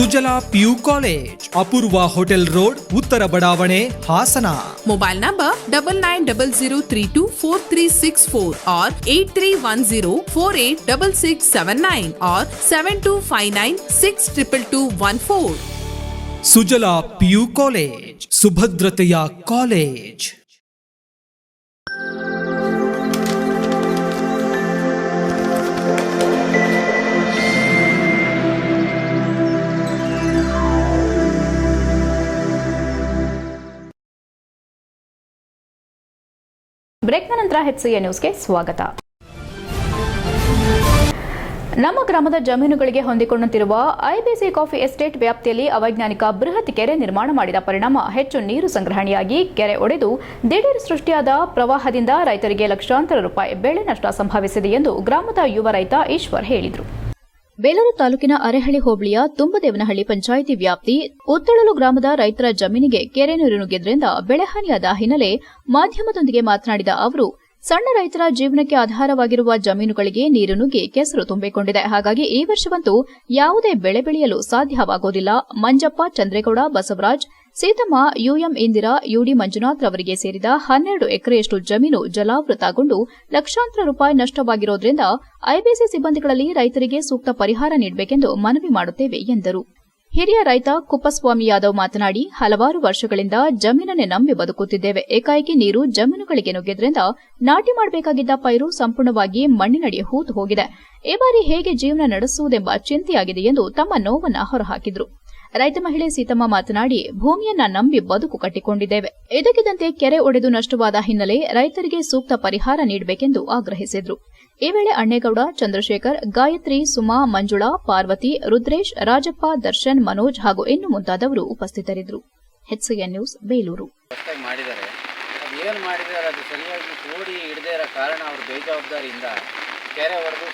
G: Sujala PU college ಅಪೂರ್ವ ಹೋಟೆಲ್ ರೋಡ್ ಉತ್ತರ ಬಡಾವಣೆ Hassan.
H: Mobile number double nine double zero three two four three six four or eight three one zero four eight double six seven nine or seven two five nine six triple two one four
G: Sujala PU college ಸುಭದ್ರತೆಯ college.
A: ಬ್ರೇಕ್ನ ನಂತರ HIN ನ್ಯೂಸ್ಗೆ ಸ್ವಾಗತ. ನಮ್ಮ ಗ್ರಾಮದ ಜಮೀನುಗಳಿಗೆ ಹೊಂದಿಕೊಂಡಂತಿರುವ IBC coffee estate ವ್ಯಾಪ್ತಿಯಲ್ಲಿ ಅವೈಜ್ಞಾನಿಕ ಬೃಹತ್ ಕೆರೆ ನಿರ್ಮಾಣ ಮಾಡಿದ ಪರಿಣಾಮ ಹೆಚ್ಚು ನೀರು ಸಂಗ್ರಹಣೆಯಾಗಿ ಕೆರೆ ಒಡೆದು ದಿಢೀರ್ ಸೃಷ್ಟಿಯಾದ ಪ್ರವಾಹದಿಂದ ರೈತರಿಗೆ ಲಕ್ಷಾಂತರ ರೂಪಾಯಿ ಬೆಳೆ ನಷ್ಟ ಸಂಭವಿಸಿದೆ ಎಂದು ಗ್ರಾಮದ ಯುವ ರೈತ ಈಶ್ವರ್ ಹೇಳಿದರು. ಬೇಲೂರು ತಾಲೂಕಿನ ಅರೆಹಳ್ಳಿ ಹೋಬಳಿಯ ತುಂಬದೇವನಹಳ್ಳಿ ಪಂಚಾಯಿತಿ ವ್ಯಾಪ್ತಿ ಉತ್ತಳಲು ಗ್ರಾಮದ ರೈತರ ಜಮೀನಿಗೆ ಕೆರೆ ನೀರು ನುಗ್ಗಿದ್ರಿಂದ ಬೆಳೆಹಾನಿಯಾದ ಹಿನ್ನೆಲೆ ಮಾಧ್ಯಮದೊಂದಿಗೆ ಮಾತನಾಡಿದ ಅವರು, ಸಣ್ಣ ರೈತರ ಜೀವನಕ್ಕೆ ಆಧಾರವಾಗಿರುವ ಜಮೀನುಗಳಿಗೆ ನೀರು ನುಗ್ಗಿ ಕೆಸರು ತುಂಬಿಕೊಂಡಿದೆ. ಹಾಗಾಗಿ ಈ ವರ್ಷವಂತೂ ಯಾವುದೇ ಬೆಳೆ ಬೆಳೆಯಲು ಸಾಧ್ಯವಾಗೋದಿಲ್ಲ. ಮಂಜಪ್ಪ, ಚಂದ್ರೇಗೌಡ, ಬಸವರಾಜ್ ಸೀತಮ್ಮ ಯುಎಂ ಇಂದಿರಾ ಯುಡಿ ಮಂಜುನಾಥ್ ರವರಿಗೆ ಸೇರಿದ ಹನ್ನೆರಡು ಎಕರೆಯಷ್ಟು ಜಮೀನು ಜಲಾವೃತಗೊಂಡು ಲಕ್ಷಾಂತರ ರೂಪಾಯಿ ನಷ್ಟವಾಗಿರೋದ್ರಿಂದ ಐಬಿಸಿ ಸಿಬ್ಬಂದಿಗಳಲ್ಲಿ ರೈತರಿಗೆ ಸೂಕ್ತ ಪರಿಹಾರ ನೀಡಬೇಕೆಂದು ಮನವಿ ಮಾಡುತ್ತೇವೆ ಎಂದರು. ಹಿರಿಯ ರೈತ ಕುಪ್ಪಸ್ವಾಮಿ ಯಾದವ್ ಮಾತನಾಡಿ, ಹಲವಾರು ವರ್ಷಗಳಿಂದ ಜಮೀನನ್ನೇ ನಂಬಿ ಬದುಕುತ್ತಿದ್ದೇವೆ. ಏಕಾಏಕಿ ನೀರು ಜಮೀನುಗಳಿಗೆ ನುಗ್ಗಿದ್ರಿಂದ ನಾಟಿ ಮಾಡಬೇಕಾಗಿದ್ದ ಪೈರು ಸಂಪೂರ್ಣವಾಗಿ ಮಣ್ಣಿನಡಿ ಹೂತು ಹೋಗಿದೆ. ಈ ಬಾರಿ ಹೇಗೆ ಜೀವನ ನಡೆಸುವುದೆಂಬ ಚಿಂತೆಯಾಗಿದೆ ಎಂದು ತಮ್ಮ ನೋವನ್ನು ಹೊರಹಾಕಿದ್ರು. ರೈತ ಮಹಿಳೆ ಸೀತಮ್ಮ ಮಾತನಾಡಿ, ಭೂಮಿಯನ್ನ ನಂಬಿ ಬದುಕು ಕಟ್ಟಿಕೊಂಡಿದ್ದೇವೆ. ಇದಕ್ಕಿದ್ದಂತೆ ಕೆರೆ ಒಡೆದು ನಷ್ಟವಾದ ಹಿನ್ನೆಲೆ ರೈತರಿಗೆ ಸೂಕ್ತ ಪರಿಹಾರ ನೀಡಬೇಕೆಂದು ಆಗ್ರಹಿಸಿದರು. ಈ ವೇಳೆ ಅಣ್ಣೇಗೌಡ, ಚಂದ್ರಶೇಖರ್, ಗಾಯತ್ರಿ, ಸುಮಾ, ಮಂಜುಳಾ, ಪಾರ್ವತಿ, ರುದ್ರೇಶ್, ರಾಜಪ್ಪ, ದರ್ಶನ್, ಮನೋಜ್ ಹಾಗೂ ಇನ್ನು ಮುಂತಾದವರು ಉಪಸ್ಥಿತರಿದ್ದರು. ನ್ಯೂಸ್, ಬೇಲೂರು.
I: ಅದು ಸರಿಯಾಗಿ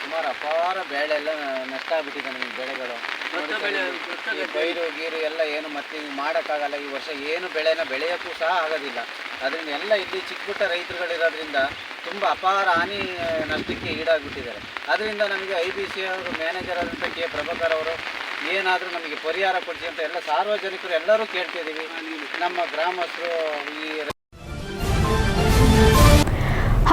I: ಸುಮಾರು ಅಪಾರ ನಷ್ಟ ನಮಗೆ ಈ ಪೈರು ಗೀರು ಎಲ್ಲ ಏನು ಮತ್ತೆ ಮಾಡೋಕ್ಕಾಗಲ್ಲ. ಈ ವರ್ಷ ಏನು ಬೆಳೆನ ಬೆಳೆಯೋಕ್ಕೂ ಸಹ ಆಗೋದಿಲ್ಲ. ಅದರಿಂದ ಎಲ್ಲ ಇಲ್ಲಿ ಚಿಕ್ಕ ಪುಟ್ಟ ರೈತರುಗಳಿರೋದ್ರಿಂದ ತುಂಬ ಅಪಾರ ಹಾನಿ ನಷ್ಟಕ್ಕೆ ಈಡಾಗ್ಬಿಟ್ಟಿದ್ದಾರೆ. ಅದರಿಂದ ನಮಗೆ ಐ ಬಿ ಸಿ ಅವರು ಮ್ಯಾನೇಜರ್ ಆದಂಥ ಕೆ. ಪ್ರಭಾಕರ್ ಅವರು ಏನಾದರೂ ನಮಗೆ ಪರಿಹಾರ ಕೊಡಿಸಿ ಅಂತ ಎಲ್ಲ ಸಾರ್ವಜನಿಕರು ಎಲ್ಲರೂ ಕೇಳ್ತಿದ್ದೀವಿ. ನಮ್ಮ ಗ್ರಾಮಸ್ಥರು ಈ